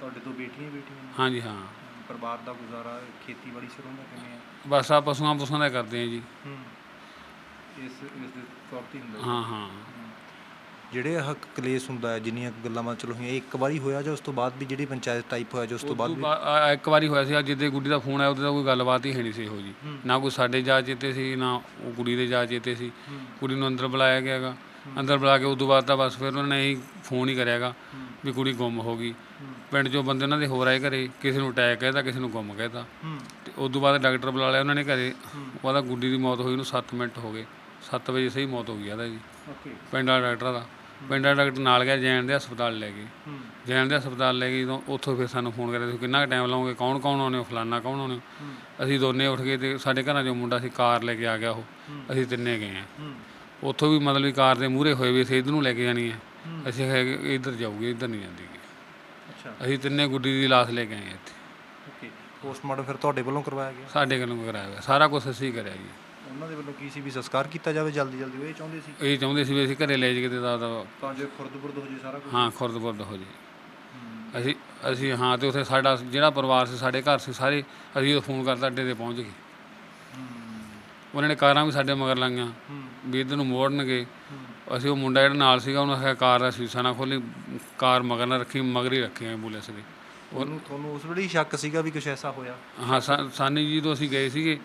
ਤੁਹਾਡੇ ਤੋਂ ਬੇਟੀਆਂ ਹੀ ਬੇਟੀਆਂ ਨੇ। ਹਾਂ ਜੀ ਹਾਂ। ਪਰਿਵਾਰ ਦਾ ਗੁਜ਼ਾਰਾ ਖੇਤੀਬਾੜੀ ਸਰੋਂ ਦਾ ਕਿਵੇਂ ਹੈ? ਬਸ ਆ ਪਸ਼ੂਆਂ ਪਸ਼ੂਆਂ ਦਾ ਕਰਦੇ ਆ ਜੀ। ਇਸ ਇਸ ਦੇ ਤੌਰ ਤੇ ਹੀ ਹੁੰਦਾ ਹਾਂ ਹਾਂ। ਜਿਹੜੇ ਆਹ ਕਲੇਸ਼ ਹੁੰਦਾ ਹੈ ਜਿੰਨੀਆਂ ਕੁ ਗੱਲਾਂ ਮਾ ਚਲੋ ਹੋਈਆਂ ਇਹ ਇੱਕ ਵਾਰੀ ਹੋਇਆ ਜਾਂ ਉਸ ਤੋਂ ਬਾਅਦ ਵੀ ਜਿਹੜੀ ਪੰਚਾਇਤ ਟਾਈਪ ਹੋਇਆ ਜਾਂ ਉਸ ਤੋਂ ਬਾਅਦ ਵੀ? ਇੱਕ ਵਾਰੀ ਹੋਇਆ ਸੀ ਜਿੱਦੇ ਗੁੱਡੀ ਦਾ ਫੋਨ ਆਇਆ ਉਹਦੇ ਦਾ ਕੋਈ ਗੱਲਬਾਤ ਹੀ ਹੈ ਨਹੀਂ ਸੀ ਇਹੋ ਜੀ। ਨਾ ਕੋਈ ਸਾਡੇ ਜਾ ਚੇਤੇ ਸੀ ਨਾ ਉਹ ਕੁੜੀ ਦੇ ਜਾ ਚੇਤੇ ਸੀ। ਕੁੜੀ ਨੂੰ ਅੰਦਰ ਬੁਲਾਇਆ ਗਿਆਗਾ ਅੰਦਰ ਬੁਲਾ ਕੇ ਉਦੋਂ ਬਾਅਦ ਤਾਂ ਬਸ ਫਿਰ ਉਹਨਾਂ ਨੇ ਇਹੀ ਫੋਨ ਹੀ ਕਰਿਆਗਾ ਵੀ ਕੁੜੀ ਗੁੰਮ ਹੋ ਗਈ। ਪਿੰਡ ਚੋਂ ਬੰਦੇ ਉਹਨਾਂ ਦੇ ਹੋਰ ਆਏ ਘਰੇ ਕਿਸੇ ਨੂੰ ਅਟੈਕ ਕਹਿਤਾ ਕਿਸੇ ਨੂੰ ਗੁੰਮ ਕਹਿਤਾ। ਤੇ ਉਦੋਂ ਬਾਅਦ ਡਾਕਟਰ ਬੁਲਾ ਲਿਆ ਉਹਨਾਂ ਨੇ ਘਰੇ। ਉਹਦਾ ਗੁੱਡੀ ਦੀ ਮੌਤ ਹੋਈ ਨੂੰ 7 ਮਿੰਟ ਹੋ ਗਏ। 7 ਵਜੇ ਸਹੀ ਮੌਤ ਹੋ ਗਈ ਉਹਦਾ ਜੀ। ਓਕੇ। ਪਿੰਡ ਵਾਲਾ ਡਾਕਟਰ ਦਾ। ਪਿੰਡ ਵਾਲਾ ਡਾਕਟਰ ਨਾਲ ਗਿਆ ਜੈਨ ਦੇ ਹਸਪਤਾਲ ਲੈ ਗਏ। ਜੈਨ ਦੇ ਹਸਪਤਾਲ ਲੈ ਗਏ ਜਦੋਂ ਉੱਥੋਂ ਫਿਰ ਸਾਨੂੰ ਫੋਨ ਕਰਿਆ ਤੁਸੀਂ ਕਿੰਨਾ ਟਾਈਮ ਲਾਓਗੇ? ਕੌਣ ਕੌਣ ਆਉਣੇ ਹੋ? ਫਲਾਨਾ ਕੌਣ ਆਉਣੇ ਅਸੀਂ ਦੋਨੇ ਉੱਠ ਗਏ ਤੇ ਸਾਡੇ ਘਰਾਂ ਚੋਂ ਮੁੰਡਾ ਸੀ ਕਾਰ ਲੈ ਕੇ ਆ ਗਿਆ ਉਹ। ਅਸੀਂ ਤਿੰਨੇ ਗਏ ਆ ਉੱਥੋਂ ਵੀ ਮਤਲਬ ਵੀ ਕਾਰ ਦੇ ਮੂਹਰੇ ਹੋਏ ਵੀ ਅਸੀਂ ਇੱਧਰ ਨੂੰ ਲੈ ਕੇ ਜਾਣੀ ਹੈ। ਅਸੀਂ ਕਿਹਾ ਕਿ ਇੱਧਰ ਜਾਊਗੀ ਇੱਧਰ ਨਹੀਂ ਜਾਂਦੀ। ਅੱਛਾ। ਅਸੀਂ ਤਿੰਨੇ ਗੁੱਡੀ ਦੀ ਲਾਸ਼ ਲੈ ਕੇ ਆਏ ਇੱਥੇ। ਓਕੇ। ਪੋਸਟਮਾਰਟਮ ਫਿਰ ਤੁਹਾਡੇ ਵੱਲੋਂ ਕਰਵਾਇਆ ਗਿਆ? ਸਾਡੇ ਕੋਲੋਂ ਕਰਾਇਆ ਹੋਇਆ ਸਾਰਾ ਕੁਝ ਅਸੀਂ ਕਰਿਆ ਜੀ। ਉਹਨਾਂ ਦੇ ਵੱਲੋਂ ਕੀ ਸੀ ਵੀ ਸੰਸਕਾਰ ਕੀਤਾ ਜਾਵੇ ਜਲਦੀ ਜਲਦੀ ਉਹ ਇਹ ਚਾਹੁੰਦੇ ਸੀ? ਇਹ ਚਾਹੁੰਦੇ ਸੀ ਵੀ ਅਸੀਂ ਘਰੇ ਲੈ ਜਾਈਏ ਤੇ ਦਾ ਦਾ ਤਾਂ ਜੋ ਖੁਰਦ-ਬੁਰਦ ਹੋ ਜੇ ਸਾਰਾ ਕੁਝ ਹਾਂ ਖੁਰਦਬੁਰਦ ਹੋ ਜੀ ਅਸੀਂ ਅਸੀਂ ਹਾਂ ਤੇ ਉੱਥੇ ਸਾਡਾ ਜਿਹੜਾ ਪਰਿਵਾਰ ਸੀ ਸਾਡੇ ਘਰ ਸੀ ਸਾਰੇ ਅਸੀਂ ਉਹ ਫੋਨ ਕਰਤਾ ਅੱਡੇ ਤੇ ਪਹੁੰਚ ਗਏ। ਉਹਨਾਂ ਨੇ ਕਾਰਾਂ ਵੀ ਸਾਡੇ ਮਗਰ ਲਾਈਆਂ। ਵੀ ਇੱਧਰ ਨੂੰ ਮੋੜਨਗੇ। ਅਸੀਂ ਉਹ ਮੁੰਡਾ ਜਿਹੜਾ ਨਾਲ ਸੀਗਾ ਉਹਨੂੰ ਆਖਿਆ ਕਾਰ ਦਾ ਸ਼ੀਸ਼ਾ ਨਾ ਖੋਲੀ ਕਾਰ ਮਗਰ ਨਾ ਰੱਖੀ ਮਗਰ ਹੀ ਰੱਖੀ ਐਂਬੂਲੈਂਸ ਦੇ। ਉਹਨੂੰ ਤੁਹਾਨੂੰ ਉਸ ਵੇਲੇ ਹੀ ਸ਼ੱਕ ਸੀਗਾ ਵੀ ਕੁਝ ਐਸਾ ਹੋਇਆ? ਹਾਂ ਸਾ- ਸਾਨੀ ਜੀ ਤੋਂ ਅਸੀਂ ਗਏ ਸੀਗੇ।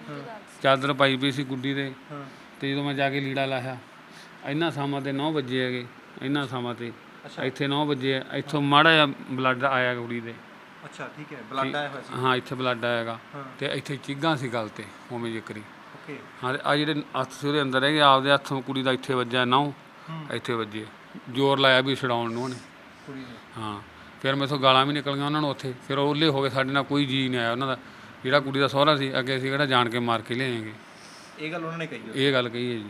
ਚਾਦਰ ਪਾਈ ਪਈ ਸੀ ਗੁੱਡੀ ਦੇ। ਤੇ ਜਦੋਂ ਮੈਂ ਜਾ ਕੇ ਲੀੜਾ ਲਾਇਆ ਇੰਨਾ ਸਮਾਂ ਤੇ 9 ਵਜੇ ਹੈਗੇ ਇੰਨਾ ਸਮਾਂ ਤੇ। ਇੱਥੇ 9 ਵਜੇ ਹੈ, ਇੱਥੋਂ ਮਾੜਾ ਜਿਹਾ ਬਲੱਡ ਆਇਆ ਕੁੜੀ ਦੇ। ਅੱਛਾ ਠੀਕ ਹੈ ਬਲੱਡ ਆਇਆ ਹੋਇਆ ਸੀ। ਹਾਂ ਇੱਥੇ ਬਲੱਡ ਆਏਗਾ ਤੇ ਇੱਥੇ ਚੀਗਾਂ ਸੀ ਗਲ ਤੇ ਉਵੇਂ ਜ਼ਿਕਰੀ ਓਕੇ। ਹਾਂ ਆ ਜਿਹੜੇ ਹੱਥ ਸੀ ਉਹਦੇ ਅੰਦਰ ਹੈਗੇ ਆਪਦੇ ਹੱਥੋਂ ਕੁੜੀ ਦਾ ਇੱਥੇ ਵੱਜਿਆ ਨਹੁੰ ਇੱਥੇ ਵੱਜੇ। ਜ਼ੋਰ ਲਾਇਆ ਵੀ ਛਡਾਉਣ ਨੂੰ ਉਹਨੇ। ਕੁੜੀ ਨੇ। ਹਾਂ। ਫਿਰ ਮੈਥੋਂ ਗਾਲਾਂ ਵੀ ਨਿਕਲੀਆਂ ਉਹਨਾਂ ਨੂੰ ਉੱਥੇ। ਫਿਰ ਉਹ ਉੱਲੇ ਹੋ ਗਏ ਸਾਡੇ ਨਾਲ ਕੋਈ ਜੀ ਨਹੀਂ ਆਇਆ ਉਹਨਾਂ ਦਾ। ਜਿਹੜਾ ਕੁੜੀ ਦਾ ਸਹੁਰਾ ਸੀ ਅੱਗੇ ਅਸੀਂ ਕਿਹੜਾ ਜਾਣ ਕੇ ਮਾਰ ਕੇ ਲਿਆਏਗੇ। ਇਹ ਗੱਲ ਉਹਨਾਂ ਨੇ ਕਹੀ ਇਹ ਗੱਲ ਕਹੀ ਹੈ ਜੀ।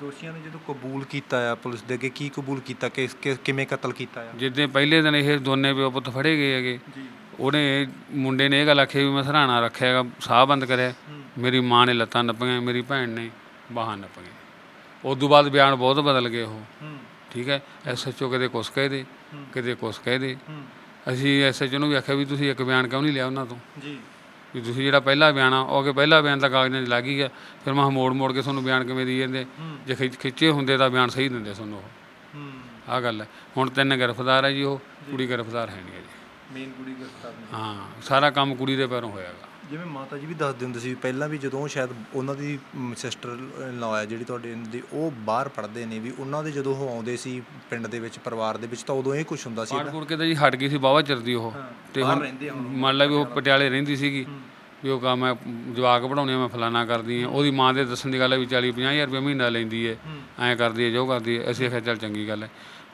ਦੋਸ਼ੀਆਂ ਨੇ ਜਦੋਂ ਕਬੂਲ ਕੀਤਾ ਆ ਪੁਲਿਸ ਦੇ ਅੱਗੇ ਕੀ ਕਬੂਲ ਕੀਤਾ? ਕਿ ਕਿ- ਕਿਵੇਂ ਕਤਲ ਕੀਤਾ ਆ? ਜਿੱਦੇ ਪਹਿਲੇ ਦਿਨ ਇਹ ਦੋਨੇ ਪਿਓ ਪੁੱਤ ਫੜੇ ਗਏ ਹੈਗੇ। ਜੀ। ਉਹਨੇ ਮੁੰਡੇ ਨੇ ਇਹ ਗੱਲ ਆਖੀ ਵੀ ਮੈਂ ਸਰਾਣਾ ਰੱਖਿਆ ਹੈਗਾ ਸਾਹ ਬੰਦ ਕਰਿਆ। ਮੇਰੀ ਮਾਂ ਨੇ ਲੱਤਾਂ ਨੱਪੀਆਂ ਮੇਰੀ ਭੈਣ ਨੇ ਬਾਹਾਂ ਨੱਪੀਆਂ। ਉਸ ਤੋਂ ਬਾਅਦ ਬਿਆਨ ਬਹੁਤ ਬਦਲ ਗਏ ਉਹ। ਹੂੰ। ਠੀਕ ਹੈ? ਐਸਐਚਓ ਕਦੇ ਕੁਛ ਕਹਿ ਦੇ ਕਦੇ ਕੁਛ ਕਹਿ ਦੇ। ਅਸੀਂ ਐਸਐਚਓ ਨੂੰ ਵੀ ਆਖਿਆ ਵੀ ਤੁਸੀਂ ਇੱਕ ਬਿਆਨ ਕਿਉਂ ਨਹੀਂ ਲਿਆ ਉਹਨਾਂ ਤੋਂ? ਜੀ। ਵੀ ਤੁਸੀਂ ਜਿਹੜਾ ਪਹਿਲਾ ਬਿਆਨ ਆ ਉਹ ਅੱਗੇ ਪਹਿਲਾ ਬਿਆਨ ਤਾਂ ਕਾਗਜ਼ਾਂ 'ਚ ਲੱਗ ਹੀ ਗਿਆ। ਫਿਰ ਮੈਂ ਮੋੜ ਮੋੜ ਕੇ ਤੁਹਾਨੂੰ ਬਿਆਨ ਕਿਵੇਂ ਦੀ ਜਾਂਦੇ? ਜੇ ਖਿੱਚ- ਹੁੰਦੇ ਤਾਂ ਬਿਆਨ ਸਹੀ ਦਿੰਦੇ ਤੁਹਾਨੂੰ ਉਹ। ਹੂੰ। ਆਹ ਗੱਲ ਹੈ। ਹੁਣ ਤਿੰਨ ਗ੍ਰਿਫਤਾਰ ਹੈ ਜੀ ਉਹ ਕੁੜੀ ਗ੍ਰਿਫਤਾਰ ਹੈ ਨਹੀਂ ਹੈ ਜੀ ਮੇਨ ਕੁੜੀ ਗ੍ਰਿਫਤਾਰ ਹਾਂ ਸਾਰਾ ਕੰਮ ਕੁੜੀ ਦੇ ਪੈਰੋਂ ਹੋਇਆਗਾ ਜਿਵੇਂ ਮਾਤਾ ਜੀ ਵੀ ਦੱਸਦੇ ਹੁੰਦੇ ਸੀ ਪਹਿਲਾਂ ਵੀ ਜਦੋਂ ਸ਼ਾਇਦ ਉਹਨਾਂ ਦੀ ਸਿਸਟਰ ਲਾ ਜਿਹੜੀ ਤੁਹਾਡੇ ਦੀ ਉਹ ਬਾਹਰ ਪੜ੍ਹਦੇ ਨੇ ਵੀ ਉਹਨਾਂ ਦੇ ਜਦੋਂ ਉਹ ਆਉਂਦੇ ਸੀ ਪਿੰਡ ਦੇ ਵਿੱਚ ਪਰਿਵਾਰ ਦੇ ਵਿੱਚ ਤਾਂ ਉਦੋਂ ਇਹ ਕੁਝ ਹੁੰਦਾ ਸੀ ਪਾੜ ਪੁੜ ਕੇ ਤਾਂ ਜੀ ਹਟ ਗਈ ਸੀ ਬਾਵਾ ਚਿਰਦੀ ਉਹ। ਤੇ ਹੁਣ ਮੰਨ ਲਾ ਵੀ ਉਹ ਪਟਿਆਲੇ ਰਹਿੰਦੀ ਸੀਗੀ ਵੀ ਉਹ ਕੰਮ ਮੈਂ ਜਵਾਕ ਪੜਾਉਣੇ ਮੈਂ ਫਲਾਨਾ ਕਰਦੀ ਆ। ਉਹਦੀ ਮਾਂ ਦੇ ਦੱਸਣ ਦੀ ਗੱਲ ਹੈ ਵੀ 40 50000 ਰੁਪਏ ਮਹੀਨਾ ਲੈਂਦੀ ਹੈ। ਐਂ ਕਰਦੀ ਹੈ ਜੋ ਕਰਦੀ ਹੈ। ਅਸੀਂ ਆਖਿਆ ਚੱਲ ਚੰਗੀ ਗੱਲ ਹੈ।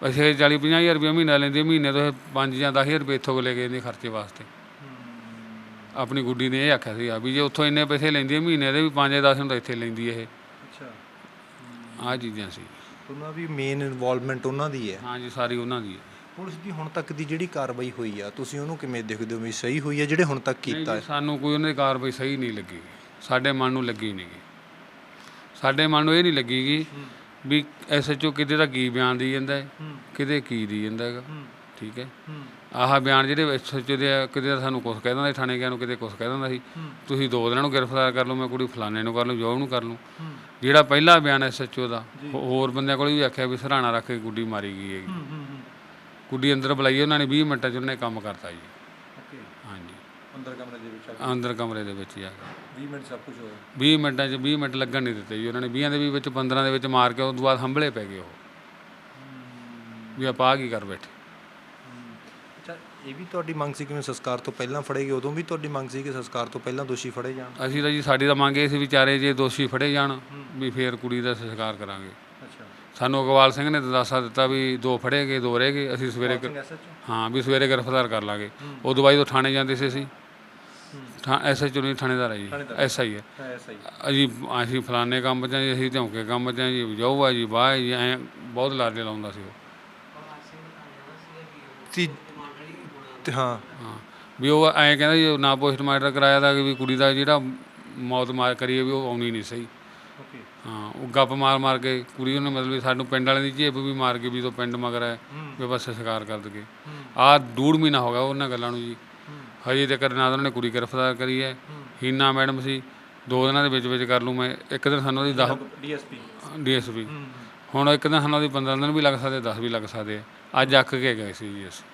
ਅਸੀਂ 40 50000 ਰੁਪਏ ਮਹੀਨਾ ਲੈਂਦੀ ਮਹੀਨੇ ਤੋਂ 5 ਜਾਂ 10000 ਰੁਪਏ ਇੱਥੋਂ ਲੈ ਕੇ ਇਹਦੇ ਖਰਚੇ ਵਾਸਤੇ। ਆਪਣੀ ਗੁੱਡੀ ਨੇ ਇਹ ਆਖਿਆ ਸੀਗਾ ਵੀ ਜੇ ਉੱਥੋਂ ਇੰਨੇ ਪੈਸੇ ਲੈਂਦੀ ਹੈ ਮਹੀਨੇ ਦੇ ਵੀ 5-10 ਹੁੰਦਾ ਇੱਥੇ ਲੈਂਦੀ ਇਹ। ਅੱਛਾ। ਆਹ ਚੀਜ਼ਾਂ ਸੀ। ਉਹਨਾਂ ਵੀ ਮੇਨ ਇਨਵੋਲਵਮੈਂਟ ਉਹਨਾਂ ਦੀ ਹੈ। ਹਾਂ ਜੀ ਸਾਰੀ ਉਹਨਾਂ ਦੀ ਹੈ। ਪੁਲਿਸ ਦੀ ਹੁਣ ਤੱਕ ਦੀ ਜਿਹੜੀ ਕਾਰਵਾਈ ਹੋਈ ਆ ਤੁਸੀਂ ਉਹਨੂੰ ਕਿਵੇਂ ਦੇਖਦੇ ਹੋ ਵੀ ਸਹੀ ਹੋਈ ਹੈ ਜਿਹੜੇ ਹੁਣ ਤੱਕ ਨਹੀਂ ਕੀਤਾ ਜੀ, ਹੈ? ਸਾਨੂੰ ਕੋਈ ਉਹਨਾਂ ਦੀ ਕਾਰਵਾਈ ਸਹੀ ਨਹੀਂ ਲੱਗੀ। ਸਾਡੇ ਮਨ ਨੂੰ ਲੱਗੀ ਨਹੀਂ ਗੀ। ਸਾਡੇ ਮਨ ਨੂੰ ਇਹ ਨਹੀਂ ਲੱਗੀ ਗੀ ਵੀ ਐਸਐਚਓ ਕਿਤੇ ਦਾ ਕੀ ਬਿਆਨ ਦੀ ਜਾਂਦਾ ਹੈ ਕਿਤੇ ਕੀ ਦੀ ਜਾਂਦਾ ਹੈਗਾ। ਠੀਕ ਹੈ। ਆਹ ਬਿਆਨ ਜਿਹੜੇ ਐਸਐਚਓ ਦੇ ਆ, ਕਿਤੇ ਤਾਂ ਸਾਨੂੰ ਕੁਝ ਕਹਿ ਦਿੰਦਾ ਸੀ, ਥਾਣੇ ਗਿਆ ਨੂੰ ਕਿਤੇ ਕੁਝ ਕਹਿ ਦਿੰਦਾ ਸੀ। ਤੁਸੀਂ ਦੋ ਦਿਨਾਂ ਨੂੰ ਗ੍ਰਿਫਤਾਰ ਕਰ ਲਓ ਮੈਂ ਕੁੜੀ ਫਲਾਣੇ ਨੂੰ ਕਰ ਲਓ ਜੋਬ ਨੂੰ ਕਰ ਲਓ ਜਿਹੜਾ ਪਹਿਲਾ ਬਿਆਨ ਐਸਐਚਓ ਦਾ ਹੋ- ਹੋਰ ਬੰਦਿਆਂ ਕੋਲ ਵੀ ਆਖਿਆ ਵੀ ਸਰਾਣਾ ਰੱਖ ਕੇ ਗੁੱਡੀ ਮਾਰੀ ਗਈ ਹੈਗੀ। ਗੁੱਡੀ ਅੰਦਰ ਬੁਲਾਈ ਉਹਨਾਂ ਨੇ 20 ਮਿੰਟਾਂ 'ਚ ਉਹਨੇ ਕੰਮ ਕਰਤਾ ਜੀ। ਓਕੇ। ਹਾਂਜੀ। ਅੰਦਰ ਕਮਰੇ ਦੇ ਵਿੱਚ ਅੰਦਰ ਕਮਰੇ ਦੇ ਵਿੱਚ ਜਾ ਕੇ। 20 ਮਿੰਟ ਸਭ ਕੁਝ ਹੋਇਆ? 20 ਮਿੰਟਾਂ 'ਚ 20 ਮਿੰਟ ਲੱਗਣ ਨਹੀਂ ਦਿੱਤੇ ਜੀ ਉਹਨਾਂ ਨੇ। 20 ਦੇ ਵੀ ਵਿੱਚ 15 ਦੇ ਵਿੱਚ ਮਾਰ ਕੇ ਉਸ ਤੋਂ ਬਾਅਦ ਹੰਬਲੇ ਪੈ ਗਏ ਉਹ। ਵੀ ਆਪਾਂ ਆਹ ਕੀ ਕਰ ਬੈਠੇ? ਇਹ ਵੀ ਤੁਹਾਡੀ ਮੰਗ ਸੀ ਕਿ ਮੈਂ ਸੰਸਕਾਰ ਤੋਂ ਪਹਿਲਾਂ ਫੜੇਗੀ ਉਦੋਂ ਵੀ ਤੁਹਾਡੀ ਮੰਗ ਸੀ ਕਿ ਸੰਸਕਾਰ ਤੋਂ ਪਹਿਲਾਂ ਦੋਸ਼ੀ ਫੜੇ ਜਾਣ? ਅਸੀਂ ਤਾਂ ਜੀ ਸਾਡੀ ਤਾਂ ਮੰਗ ਇਹ ਸੀ ਵਿਚਾਰੇ ਜੇ ਦੋਸ਼ੀ ਫੜੇ ਜਾਣ ਵੀ ਫੇਰ ਕੁੜੀ ਦਾ ਸੰਸਕਾਰ ਕਰਾਂਗੇ। ਅੱਛਾ। ਸਾਨੂੰ ਅਗਵਾਲ ਸਿੰਘ ਨੇ ਦਿਲਾਸਾ ਦਿੱਤਾ ਵੀ ਦੋ ਫੜੇ ਗਏ ਦੋ ਰਹਿ ਗਏ ਅਸੀਂ ਸਵੇਰੇ ਹਾਂ ਵੀ ਸਵੇਰੇ ਗ੍ਰਿਫਤਾਰ ਕਰ ਲਾਂਗੇ। ਉਦੋਂ ਬਾਅਦ ਉਹ ਥਾਣੇ ਜਾਂਦੇ ਸੀ ਅਸੀਂ। ਥਾਂ ਐਸਐਚਓ ਨਹੀਂ ਥਾਣੇਦਾਰ ਹੈ ਜੀ। ਐਸਆਈ ਹੈ ਐਸਆਈ ਅਸੀਂ ਅਸੀਂ ਫਲਾਣੇ ਕੰਮ 'ਚ ਹਾਂ ਜੀ ਅਸੀਂ ਝੌਂਕੇ ਕੰਮ 'ਚ ਹਾਂ ਜੀ ਜਾਊ ਆ ਜੀ ਵਾਹ ਜੀ ਐ ਬਹੁਤ ਲਾਰੇ ਲਾਉਂਦਾ ਸੀ ਉਹ। ਤੀ ਤੇ ਹਾਂ। ਹਾਂ। ਵੀ ਉਹ ਐਂ ਕਹਿੰਦਾ ਜੀ ਨਾ ਪੋਸਟਮਾਰਟਮ ਕਰਾਇਆ ਦਾ ਵੀ ਕੁੜੀ ਦਾ ਜਿਹੜਾ ਮੌਤ ਮਾਰ ਕਰੀਏ ਵੀ ਉਹ ਆਉਣੀ ਨਹੀਂ ਸਹੀ। ਓਕੇ। ਹਾਂ ਉਹ ਗੱਪ ਮਾਰ ਮਾਰ ਕੇ ਕੁੜੀ ਉਹਨੇ ਮਤਲਬ ਵੀ ਸਾਨੂੰ ਪਿੰਡ ਵਾਲਿਆਂ ਦੀ ਜੇਬ ਵੀ ਮਾਰ ਕੇ ਵੀ ਤੋਂ ਪਿੰਡ ਮਗਰ ਹੈ ਵੀ ਬਸ ਸੰਸਕਾਰ ਕਰ ਦਗੇ ਆਹ ਡੂਢ ਮਹੀਨਾ ਹੋ ਗਿਆ ਉਹਨਾਂ ਗੱਲਾਂ ਨੂੰ ਜੀ। ਹਜੇ ਤੱਕ ਨਾ ਉਹਨਾਂ ਨੇ ਕੁੜੀ ਗ੍ਰਿਫਤਾਰ ਕਰੀ ਹੈ। ਹੀਨਾ ਮੈਡਮ ਸੀ ਦੋ ਦਿਨਾਂ ਦੇ ਵਿੱਚ ਵਿੱਚ ਕਰ ਲੂ ਮੈਂ। ਇੱਕ ਦਿਨ ਸਾਨੂੰ ਉਹਦੀ 10 ਡੀਐਸਪੀ। ਡੀਐਸਪੀ। ਹੁਣ ਇੱਕ ਦਿਨ ਸਾਨੂੰ ਉਹਦੀ 15 ਦਿਨ ਵੀ ਲੱਗ ਸਕਦੇ 10 ਵੀ ਲੱਗ ਸਕਦੇ ਆ। ਅੱਜ ਅੱਕ ਕੇ ਗਏ ਸੀ ਜੀ ਅਸੀਂ।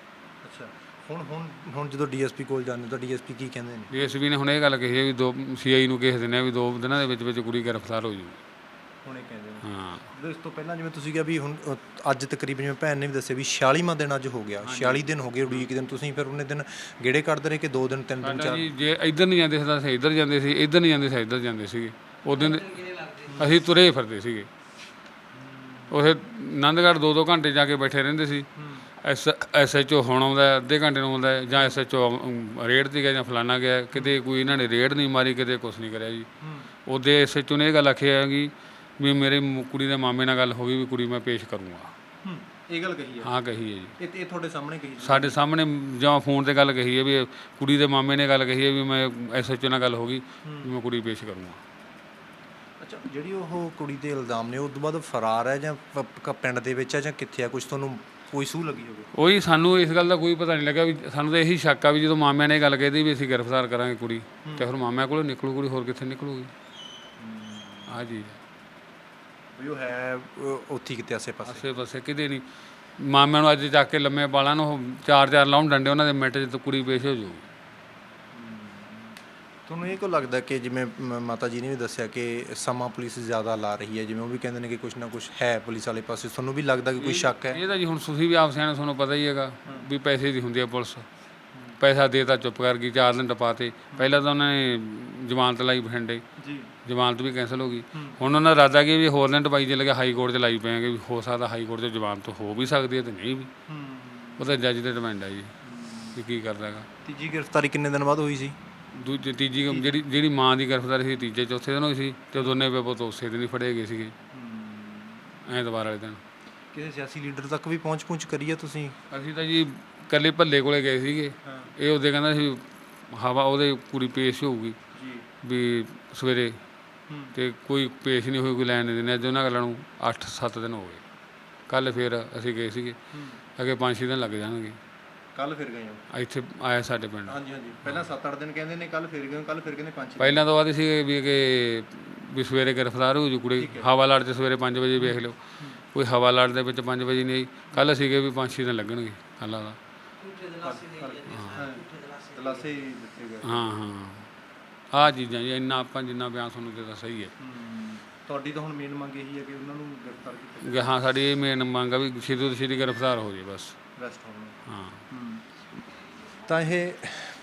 ਹੁਣ ਹੁਣ ਹੁਣ ਜਦੋਂ ਡੀਐਸਪੀ ਕੋਲ ਜਾਂਦੇ ਤਾਂ ਡੀਐਸਪੀ ਕੀ ਕਹਿੰਦੇ ਨੇ? ਡੀਐਸਪੀ ਨੇ ਹੁਣ ਇਹ ਗੱਲ ਕਹੀ ਹੈ ਵੀ ਦੋ ਸੀਆਈ ਨੂੰ ਕਿਸ ਦਿਨ ਹੈ ਵੀ ਦੋ ਦਿਨਾਂ ਦੇ ਵਿੱਚ ਵਿੱਚ ਕੁੜੀ ਗ੍ਰਿਫਤਾਰ ਹੋ ਜੂ। ਹੁਣ ਇਹ ਕਹਿੰਦੇ ਨੇ। ਹਾਂ। ਜਦੋਂ ਇਸ ਤੋਂ ਪਹਿਲਾਂ ਜਿਵੇਂ ਤੁਸੀਂ ਕਿਹਾ ਵੀ ਹੁਣ ਅ, ਅੱਜ ਤਕਰੀਬਨ ਜਿਵੇਂ ਭੈਣ ਨੇ ਵੀ ਦੱਸਿਆ ਵੀ 46ਵਾਂ ਦਿਨ ਅੱਜ ਹੋ ਗਿਆ। 46 ਦਿਨ ਹੋ ਗਏ ਉਡੀਕ ਦਿਨ। ਤੁਸੀਂ ਫਿਰ ਉਹਨੇ ਦਿਨ ਗੇੜੇ ਕੱਢਦੇ ਰਹੇ ਕਿ ਦੋ ਦਿਨ ਤਿੰਨ ਦਿਨ ਸਾਡਾ ਜੀ ਜੇ ਇੱਧਰ ਨਹੀਂ ਜਾਂਦੇ ਸੀ ਤਾਂ ਅਸੀਂ ਇੱਧਰ ਜਾਂਦੇ ਸੀ ਇੱਧਰ ਨਹੀਂ ਜਾਂਦੇ ਸੀ ਇੱਧਰ ਜਾਂਦੇ ਸੀਗੇ। ਉਦੋਂ ਦੇ ਅਸੀਂ ਤੁਰੇ ਹੀ ਫਿਰਦੇ ਸੀਗੇ। ਉਥੇ ਆਨੰਦਗੜ੍ਹ ਦੋ ਦੋ ਘੰਟੇ ਜਾ ਕੇ ਬੈਠੇ ਰਹਿੰਦੇ ਸੀ। ਐਸ ਐਸਐਚਓ ਹੁਣ ਆਉਂਦਾ ਹੈ, ਅੱਧੇ ਘੰਟੇ ਨੂੰ ਆਉਂਦਾ ਹੈ, ਜਾਂ ਐਸਐਚਓ ਰੇਡ ਤੇ ਗਿਆ ਜਾਂ ਫਲਾਣਾ ਗਿਆ ਕਿਤੇ ਕੋਈ ਇਹਨਾਂ ਨੇ ਰੇਡ ਨਹੀਂ ਮਾਰੀ ਕਿਤੇ ਕੁਝ ਨਹੀਂ ਕਰਿਆ ਜੀ। ਉਹਦੇ ਐਸਐਚਓ ਨੇ ਇਹ ਗੱਲ ਆਖੀ ਹੈਗੀ ਵੀ ਮੇਰੇ ਕੁੜੀ ਦੇ ਮਾਮੇ ਨਾਲ ਗੱਲ ਹੋ ਗਈ ਵੀ ਕੁੜੀ ਮੈਂ ਪੇਸ਼ ਕਰੂੰਗਾ। ਇਹ ਗੱਲ ਕਹੀ ਹੈ। ਹਾਂ ਕਹੀ ਹੈ ਜੀ। ਇਹ ਤੁਹਾਡੇ ਸਾਹਮਣੇ ਕਹੀ ਸਾਡੇ ਸਾਹਮਣੇ ਜਾਂ ਫੋਨ ਤੇ ਗੱਲ ਕਹੀ ਹੈ ਵੀ ਕੁੜੀ ਦੇ ਮਾਮੇ ਨੇ ਗੱਲ ਕਹੀ ਹੈ ਵੀ ਮੈਂ ਐਸਐਚਓ ਨਾਲ ਗੱਲ ਹੋ ਗਈ ਵੀ ਮੈਂ ਕੁੜੀ ਪੇਸ਼ ਕਰੂੰਗਾ। ਅੱਛਾ ਜਿਹੜੀ ਉਹ ਕੁੜੀ ਦੇ ਇਲਜ਼ਾਮ ਨੇ ਉਸ ਤੋਂ ਬਾਅਦ ਫਰਾਰ ਹੈ ਜਾਂ ਪਿੰਡ ਦੇ ਵਿੱਚ ਹੈ ਜਾਂ ਕਿੱਥੇ ਹੈ? ਕੁਝ ਤੁਹਾਨੂੰ ਕੋਈ ਸੂਹ ਲੱਗੀ ਹੋਵੇ। ਉਹੀ ਸਾਨੂੰ ਇਸ ਗੱਲ ਦਾ ਕੋਈ ਪਤਾ ਨਹੀਂ ਲੱਗਾ ਵੀ ਸਾਨੂੰ ਤਾਂ ਇਹੀ ਸ਼ੱਕ ਆ ਵੀ ਜਦੋਂ ਮਾਮਿਆਂ ਨੇ ਇਹ ਗੱਲ ਕਹਿਦੀ ਵੀ ਅਸੀਂ ਗ੍ਰਿਫਤਾਰ ਕਰਾਂਗੇ ਕੁੜੀ ਤੇ ਫਿਰ ਮਾਮਿਆਂ ਕੋਲੋਂ ਨਿਕਲੂ ਕੁੜੀ ਹੋਰ ਕਿੱਥੇ ਨਿਕਲੂਗੀ? ਆ ਜੀ। ਵੀ ਉਹ ਹੈ ਉਹ ਉੱਥੇ ਹੀ ਕਿਤੇ ਆਸੇ ਪਾਸੇ। ਆਸੇ ਪਾਸੇ ਕਿਤੇ ਨਹੀਂ। ਮਾਮਿਆਂ ਨੂੰ ਅੱਜ ਜਾ ਕੇ ਲੰਮੇ ਬਾਲਾਂ ਨੂੰ ਚਾਰ ਚਾਰ ਲਾਉਣ ਡੰਡੇ ਉਹਨਾਂ ਦੇ ਮਿੰਟ 'ਚ ਤਾਂ ਕੁੜੀ ਪੇਸ਼ ਹੋ ਜਾਊਗੀ। ਤੁਹਾਨੂੰ ਇਹ ਕੋ ਲੱਗਦਾ ਕਿ ਜਿਵੇਂ ਮ- ਮਾਤਾ ਜੀ ਨੇ ਵੀ ਦੱਸਿਆ ਕਿ ਸਮਾਂ ਪੁਲਿਸ ਜ਼ਿਆਦਾ ਲਾ ਰਹੀ ਹੈ ਜਿਵੇਂ ਉਹ ਵੀ ਕਹਿੰਦੇ ਨੇ ਕਿ ਕੁਝ ਨਾ ਕੁਝ ਹੈ ਪੁਲਿਸ ਵਾਲੇ ਪਾਸੇ ਤੁਹਾਨੂੰ ਵੀ ਲੱਗਦਾ ਕਿ ਕੋਈ ਸ਼ੱਕ ਹੈ? ਇਹ ਤਾਂ ਜੀ ਹੁਣ ਤੁਸੀਂ ਵੀ ਆਪ ਸਿਆਣੇ ਤੁਹਾਨੂੰ ਪਤਾ ਹੀ ਹੈਗਾ ਵੀ ਪੈਸੇ ਦੀ ਹੁੰਦੀ ਹੈ ਪੁਲਿਸ। ਪੈਸਾ ਦੇ ਤਾਂ ਚੁੱਪ ਕਰ ਗਈ ਚਾਰ ਦਿਨ ਟਪਾਤੇ। ਪਹਿਲਾਂ ਤਾਂ ਉਹਨਾਂ ਨੇ ਜ਼ਮਾਨਤ ਲਾਈ ਬਠਿੰਡੇ। ਜੀ। ਜ਼ਮਾਨਤ ਵੀ ਕੈਂਸਲ ਹੋ ਗਈ। ਹੁਣ ਉਹਨਾਂ ਦਾ ਇਰਾਦਾ ਕੀ ਵੀ ਹੋਰ ਦਿਨ ਟਪਾਈ ਜੇ ਲੱਗੇ ਹਾਈ ਕੋਰਟ 'ਚ ਲਾਈ ਪਏਗੇ ਵੀ ਹੋ ਸਕਦਾ ਹਾਈ ਕੋਰਟ 'ਚ ਜ਼ਮਾਨਤ ਹੋ ਵੀ ਸਕਦੀ ਹੈ ਤੇ ਨਹੀਂ ਵੀ। ਉਹ ਤਾਂ ਜੱਜ ਤੇ ਡਿਪੈਂਡ ਹੈ ਜੀ ਕਿ ਕੀ ਕਰਦਾ ਹੈਗਾ। ਤੀਜੀ ਗ੍ਰਿਫਤਾਰੀ ਕਿੰਨੇ ਦਿਨ ਬਾਅਦ ਹੋਈ ਸੀ? ਦੂਜੀ ਤੀਜੀ ਜਿਹੜੀ ਜਿਹੜੀ ਮਾਂ ਦੀ ਗ੍ਰਿਫਤਾਰੀ ਸੀ ਤੀਜੇ ਚੌਥੇ ਦਿਨ ਹੋਈ ਸੀ ਤੇ ਦੋਨੇ ਪੇਪਰ ਤੋਂ ਉਸੇ ਦਿਨ ਹੀ ਫੜੇ ਗਏ ਸੀਗੇ। ਐਤਵਾਰ ਵਾਲੇ ਦਿਨ। ਕਿਸੇ ਸਿਆਸੀ ਲੀਡਰ ਤੱਕ ਵੀ ਪਹੁੰਚ ਪਹੁੰਚ ਕਰੀ ਹੈ ਤੁਸੀਂ? ਅਸੀਂ ਤਾਂ ਜੀ ਕੱਲੇ ਭੱਲੇ ਕੋਲੇ ਗਏ ਸੀਗੇ। ਇਹ ਉਹਦੇ ਕਹਿੰਦਾ ਸੀ ਹਵਾ ਉਹਦੇ ਕੁੜੀ ਪੇਸ਼ ਹੋਊਗੀ ਜੀ। ਵੀ ਸਵੇਰੇ ਤੇ ਕੋਈ ਪੇਸ਼ ਨਹੀਂ ਹੋਈ ਕੋਈ ਲੈਣ ਨਹੀਂ ਦਿੰਦੇ। ਅੱਜ ਉਹਨਾਂ ਗੱਲਾਂ ਨੂੰ 8-7 ਦਿਨ ਹੋ ਗਏ। ਕੱਲ ਫਿਰ ਅਸੀਂ ਗਏ ਸੀਗੇ। ਅੱਗੇ 5-6 ਦਿਨ ਲੱਗ ਜਾਣਗੇ। ਕੱਲ ਫਿਰ ਗਏ ਹੋ? ਇੱਥੇ ਆਇਆ ਸਾਡੇ ਪਿੰਡ। ਹਾਂਜੀ ਹਾਂਜੀ। ਪਹਿਲਾਂ 7-8 ਦਿਨ ਕਹਿੰਦੇ ਨੇ ਕੱਲ ਫਿਰ ਗਏ ਕੱਲ ਫਿਰ ਕਹਿੰਦੇ 5 ਪਹਿਲਾਂ ਤੋਂ ਬਾਅਦ ਸੀਗੇ ਵੀ ਕਿ ਵੀ ਸਵੇਰੇ ਗ੍ਰਿਫਤਾਰ ਹੋ ਜੂ ਕੁੜੀ। ਹਵਾ ਲਾੜ 'ਚ ਸਵੇਰੇ 5 ਵਜੇ ਵੇਖ ਲਿਓ। ਕੋਈ ਹਵਾ ਲਾੜ ਦੇ ਵਿੱਚ 5 ਵਜੇ ਨਹੀਂ। ਕੱਲ ਸੀਗੇ ਵੀ 5-6 ਦਿਨ ਲੱਗਣਗੇ ਕੱਲ੍ਹ ਦਾ। ਦਲਾਸੇ ਦਿੱਤੇ ਗਏ। ਹਾਂ ਹਾਂ। ਆਹ ਚੀਜ਼ਾਂ ਜੀ ਇੰਨਾ ਆਪਾਂ ਜਿੰਨਾ ਬਿਆਨ ਤੁਹਾਨੂੰ ਦਿੱਤਾ ਸਹੀ ਹੈ। ਤੁਹਾਡੀ ਤਾਂ ਹੁਣ ਮੇਨ ਮੰਗ ਇਹੀ ਹੈ ਕਿ ਉਹਨਾਂ ਨੂੰ ਗ੍ਰਿਫਤਾਰ ਕੀਤਾ ਕਿ ਹਾਂ ਸਾਡੀ ਇਹ ਮੇਨ ਮੰਗ ਆ ਵੀ ਛੇਤੀ ਤੋਂ ਛੇਤੀ ਗ੍ਰਿਫਤਾਰ ਹੋ ਜੇ ਬਸ। ਰੈਸਟ ਹੋਣ ਹਾਂ। ਤਾਂ ਇਹ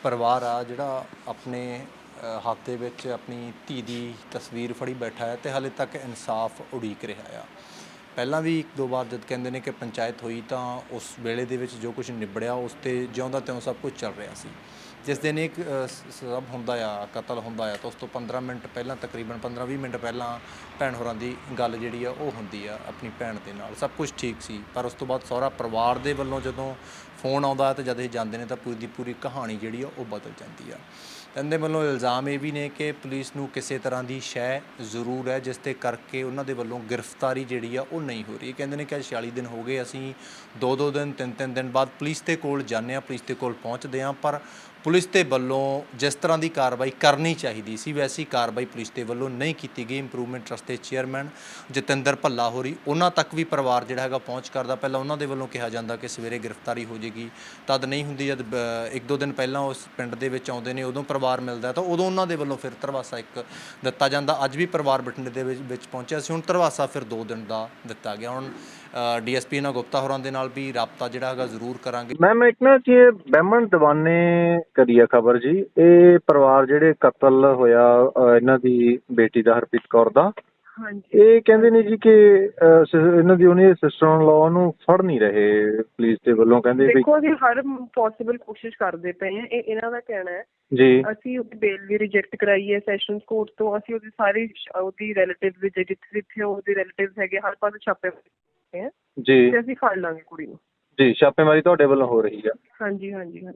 ਪਰਿਵਾਰ ਆ ਜਿਹੜਾ ਆਪਣੇ ਅ, ਹੱਥ ਦੇ ਵਿੱਚ ਆਪਣੀ ਧੀ ਦੀ ਤਸਵੀਰ ਫੜੀ ਬੈਠਾ ਹੈ ਤੇ ਹਾਲੇ ਤੱਕ ਇਨਸਾਫ ਉਡੀਕ ਰਿਹਾ ਆ। ਪਹਿਲਾਂ ਵੀ ਇੱਕ ਦੋ ਵਾਰ ਜਦ ਕਹਿੰਦੇ ਨੇ ਕਿ ਪੰਚਾਇਤ ਹੋਈ ਤਾਂ ਉਸ ਵੇਲੇ ਦੇ ਵਿੱਚ ਜੋ ਕੁਝ ਨਿਬੜਿਆ ਉਸ ਤੇ ਜਿਉਂਦਾ ਤਿਉਂ ਸਭ ਕੁਝ ਚੱਲ ਰਿਹਾ ਸੀ। ਜਿਸ ਦਿਨ ਇੱਕ ਸਭ ਹੁੰਦਾ ਆ, ਕਤਲ ਹੁੰਦਾ ਆ, ਤਾਂ ਉਸ ਤੋਂ 15 ਮਿੰਟ ਪਹਿਲਾਂ, ਤਕਰੀਬਨ 15-20 ਮਿੰਟ ਪਹਿਲਾਂ ਭੈਣ ਹੋਰਾਂ ਦੀ ਗੱਲ ਜਿਹੜੀ ਆ, ਉਹ ਹੁੰਦੀ ਆ ਆਪਣੀ ਭੈਣ ਦੇ ਨਾਲ। ਸਭ ਕੁਝ ਠੀਕ ਸੀ, ਪਰ ਉਸ ਤੋਂ ਬਾਅਦ ਸਹੁਰਾ ਪਰਿਵਾਰ ਦੇ ਵੱਲੋਂ ਜਦੋਂ ਫੋਨ ਆਉਂਦਾ ਤੇ ਜਦ ਇਹ ਜਾਂਦੇ ਨੇ ਤਾਂ ਪੂਰੀ ਦੀ ਪੂਰੀ ਕਹਾਣੀ ਜਿਹੜੀ ਆ, ਉਹ ਬਦਲ ਜਾਂਦੀ ਆ। ਇਹਦੇ ਵੱਲੋਂ ਇਲਜ਼ਾਮ ਇਹ ਵੀ ਨੇ ਕਿ ਪੁਲਿਸ ਨੂੰ ਕਿਸੇ ਤਰ੍ਹਾਂ ਦੀ ਸ਼ੈ ਜ਼ਰੂਰ ਹੈ, ਜਿਸ ਤੇ ਕਰਕੇ ਉਹਨਾਂ ਦੇ ਵੱਲੋਂ ਗ੍ਰਿਫਤਾਰੀ ਜਿਹੜੀ ਆ, ਉਹ ਨਹੀਂ ਹੋ ਰਹੀ। ਕਹਿੰਦੇ ਨੇ ਕਿ ਅੱਜ 46 ਦਿਨ ਹੋ ਗਏ, ਅਸੀਂ ਦੋ ਦੋ ਦਿਨ, ਤਿੰਨ ਤਿੰਨ ਦਿਨ ਬਾਅਦ ਪੁਲਿਸ ਦੇ ਕੋਲ ਜਾਂਦੇ ਆ ਪੁਲਿਸ ਦੇ ਕੋਲ ਪਹੁੰਚਦੇ ਆ ਪਰ ਪੁਲਿਸ ਦੇ ਵੱਲੋਂ ਜਿਸ ਤਰ੍ਹਾਂ ਦੀ ਕਾਰਵਾਈ ਕਰਨੀ ਚਾਹੀਦੀ ਸੀ, ਵੈਸੀ ਕਾਰਵਾਈ ਪੁਲਿਸ ਦੇ ਵੱਲੋਂ ਨਹੀਂ ਕੀਤੀ ਗਈ। ਇੰਪਰੂਵਮੈਂਟ ਟਰਸਟ ਦੇ ਚੇਅਰਮੈਨ ਜਤਿੰਦਰ ਭੱਲਾ ਹੋਰੀ, ਉਹਨਾਂ ਤੱਕ ਵੀ ਪਰਿਵਾਰ ਜਿਹੜਾ ਹੈਗਾ ਪਹੁੰਚ ਕਰਦਾ। ਪਹਿਲਾਂ ਉਹਨਾਂ ਦੇ ਵੱਲੋਂ ਕਿਹਾ ਜਾਂਦਾ ਕਿ ਸਵੇਰੇ ਗ੍ਰਿਫਤਾਰੀ ਹੋ ਜੇਗੀ ਤਦ ਨਹੀਂ ਹੁੰਦੀ, ਜਦ ਇੱਕ ਦੋ ਦਿਨ ਪਹਿਲਾਂ ਉਸ ਪਿੰਡ ਦੇ ਵਿੱਚ ਆਉਂਦੇ ਨੇ, ਉਦੋਂ ਪਰਿਵਾਰ ਮਿਲਦਾ ਤਾਂ ਉਦੋਂ ਉਹਨਾਂ ਦੇ ਵੱਲੋਂ ਫਿਰ ਧਰਵਾਸਾ ਇੱਕ ਦਿੱਤਾ ਜਾਂਦਾ। ਅੱਜ ਵੀ ਪਰਿਵਾਰ ਬਠਿੰਡੇ ਦੇ ਵਿੱਚ ਵਿੱਚ ਪਹੁੰਚਿਆ ਸੀ। ਹੁਣ ਧਰਵਾਸਾ ਫਿਰ ਦੋ ਦਿਨ ਦਾ ਦਿੱਤਾ ਗਿਆ। ਹੁਣ ਡੀਐਸਪੀ ਨਾਲ ਗੁਪਤਾ ਹੋਰਾਂ ਦੇ ਨਾਲ ਵੀ ਰਾਬਤਾ ਜਿਹੜਾ ਹੈਗਾ ਜ਼ਰੂਰ ਕਰਾਂਗੇ। ਮੈਮ ਇੱਕ ਨਾ ਜੀ ਇਹ ਬਹਿਮਨ ਦੀਵਾਨੇ ਕਰੀ ਆ ਖਬਰ ਜੀ ਇਹ ਪਰਿਵਾਰ ਜਿਹੜੇ ਕਤਲ ਹੋਇਆ ਇਹਨਾਂ ਦੀ ਬੇਟੀ ਦਾ ਹਰਪ੍ਰੀਤ ਕੌਰ ਦਾ। ਹਾਂਜੀ। ਇਹ ਕਹਿੰਦੇ ਨੇ ਜੀ ਕਿ ਇਹਨਾਂ ਦੀ ਉਹਨੇ ਸਿਸਟਰ ਇਨ ਲਾਅ ਨੂੰ ਫੜ ਨਹੀਂ ਰਹੇ ਪੁਲਿਸ ਦੇ ਵੱਲੋਂ। ਕਹਿੰਦੇ ਵੀ ਦੇਖੋ ਅਸੀਂ ਹਰ ਪੋਸੀਬਲ ਕੋਸ਼ਿਸ਼ ਕਰਦੇ ਪਏ ਹਾਂ। ਇਹ ਇਹਨਾਂ ਦਾ ਕਹਿਣਾ ਹੈ। ਜੀ। ਅਸੀਂ ਉਹਦੀ ਬੇਲ ਵੀ ਰਿਜੈਕਟ ਕਰਾਈ ਹੈ ਸੈਸ਼ਨਸ ਕੋਰਟ ਤੋਂ। ਅਸੀਂ ਉਹਦੀ ਸਾਰੀ ਉਹਦੀ ਰਿਲੇਟਿਵ ਵਿੱਚ ਜਿੱਥੇ ਜਿੱਥੇ ਉਹਦੇ ਰਿਲੇਟਿਵਸ ਹੈਗੇ ਹਰ ਪਾਸੇ ਛਾਪੇ ਮਾਰੇ ਹੈ ਜੀ। ਤੇ ਅਸੀਂ ਫੜ ਲਾਂਗੇ ਕੁੜੀ ਨੂੰ। ਜੀ ਛਾਪੇਮਾਰੀ ਤੁਹਾਡੇ ਵੱਲੋਂ ਹੋ ਰਹੀ ਆ। ਹਾਂਜੀ ਹਾਂਜੀ ਹਾਂਜੀ।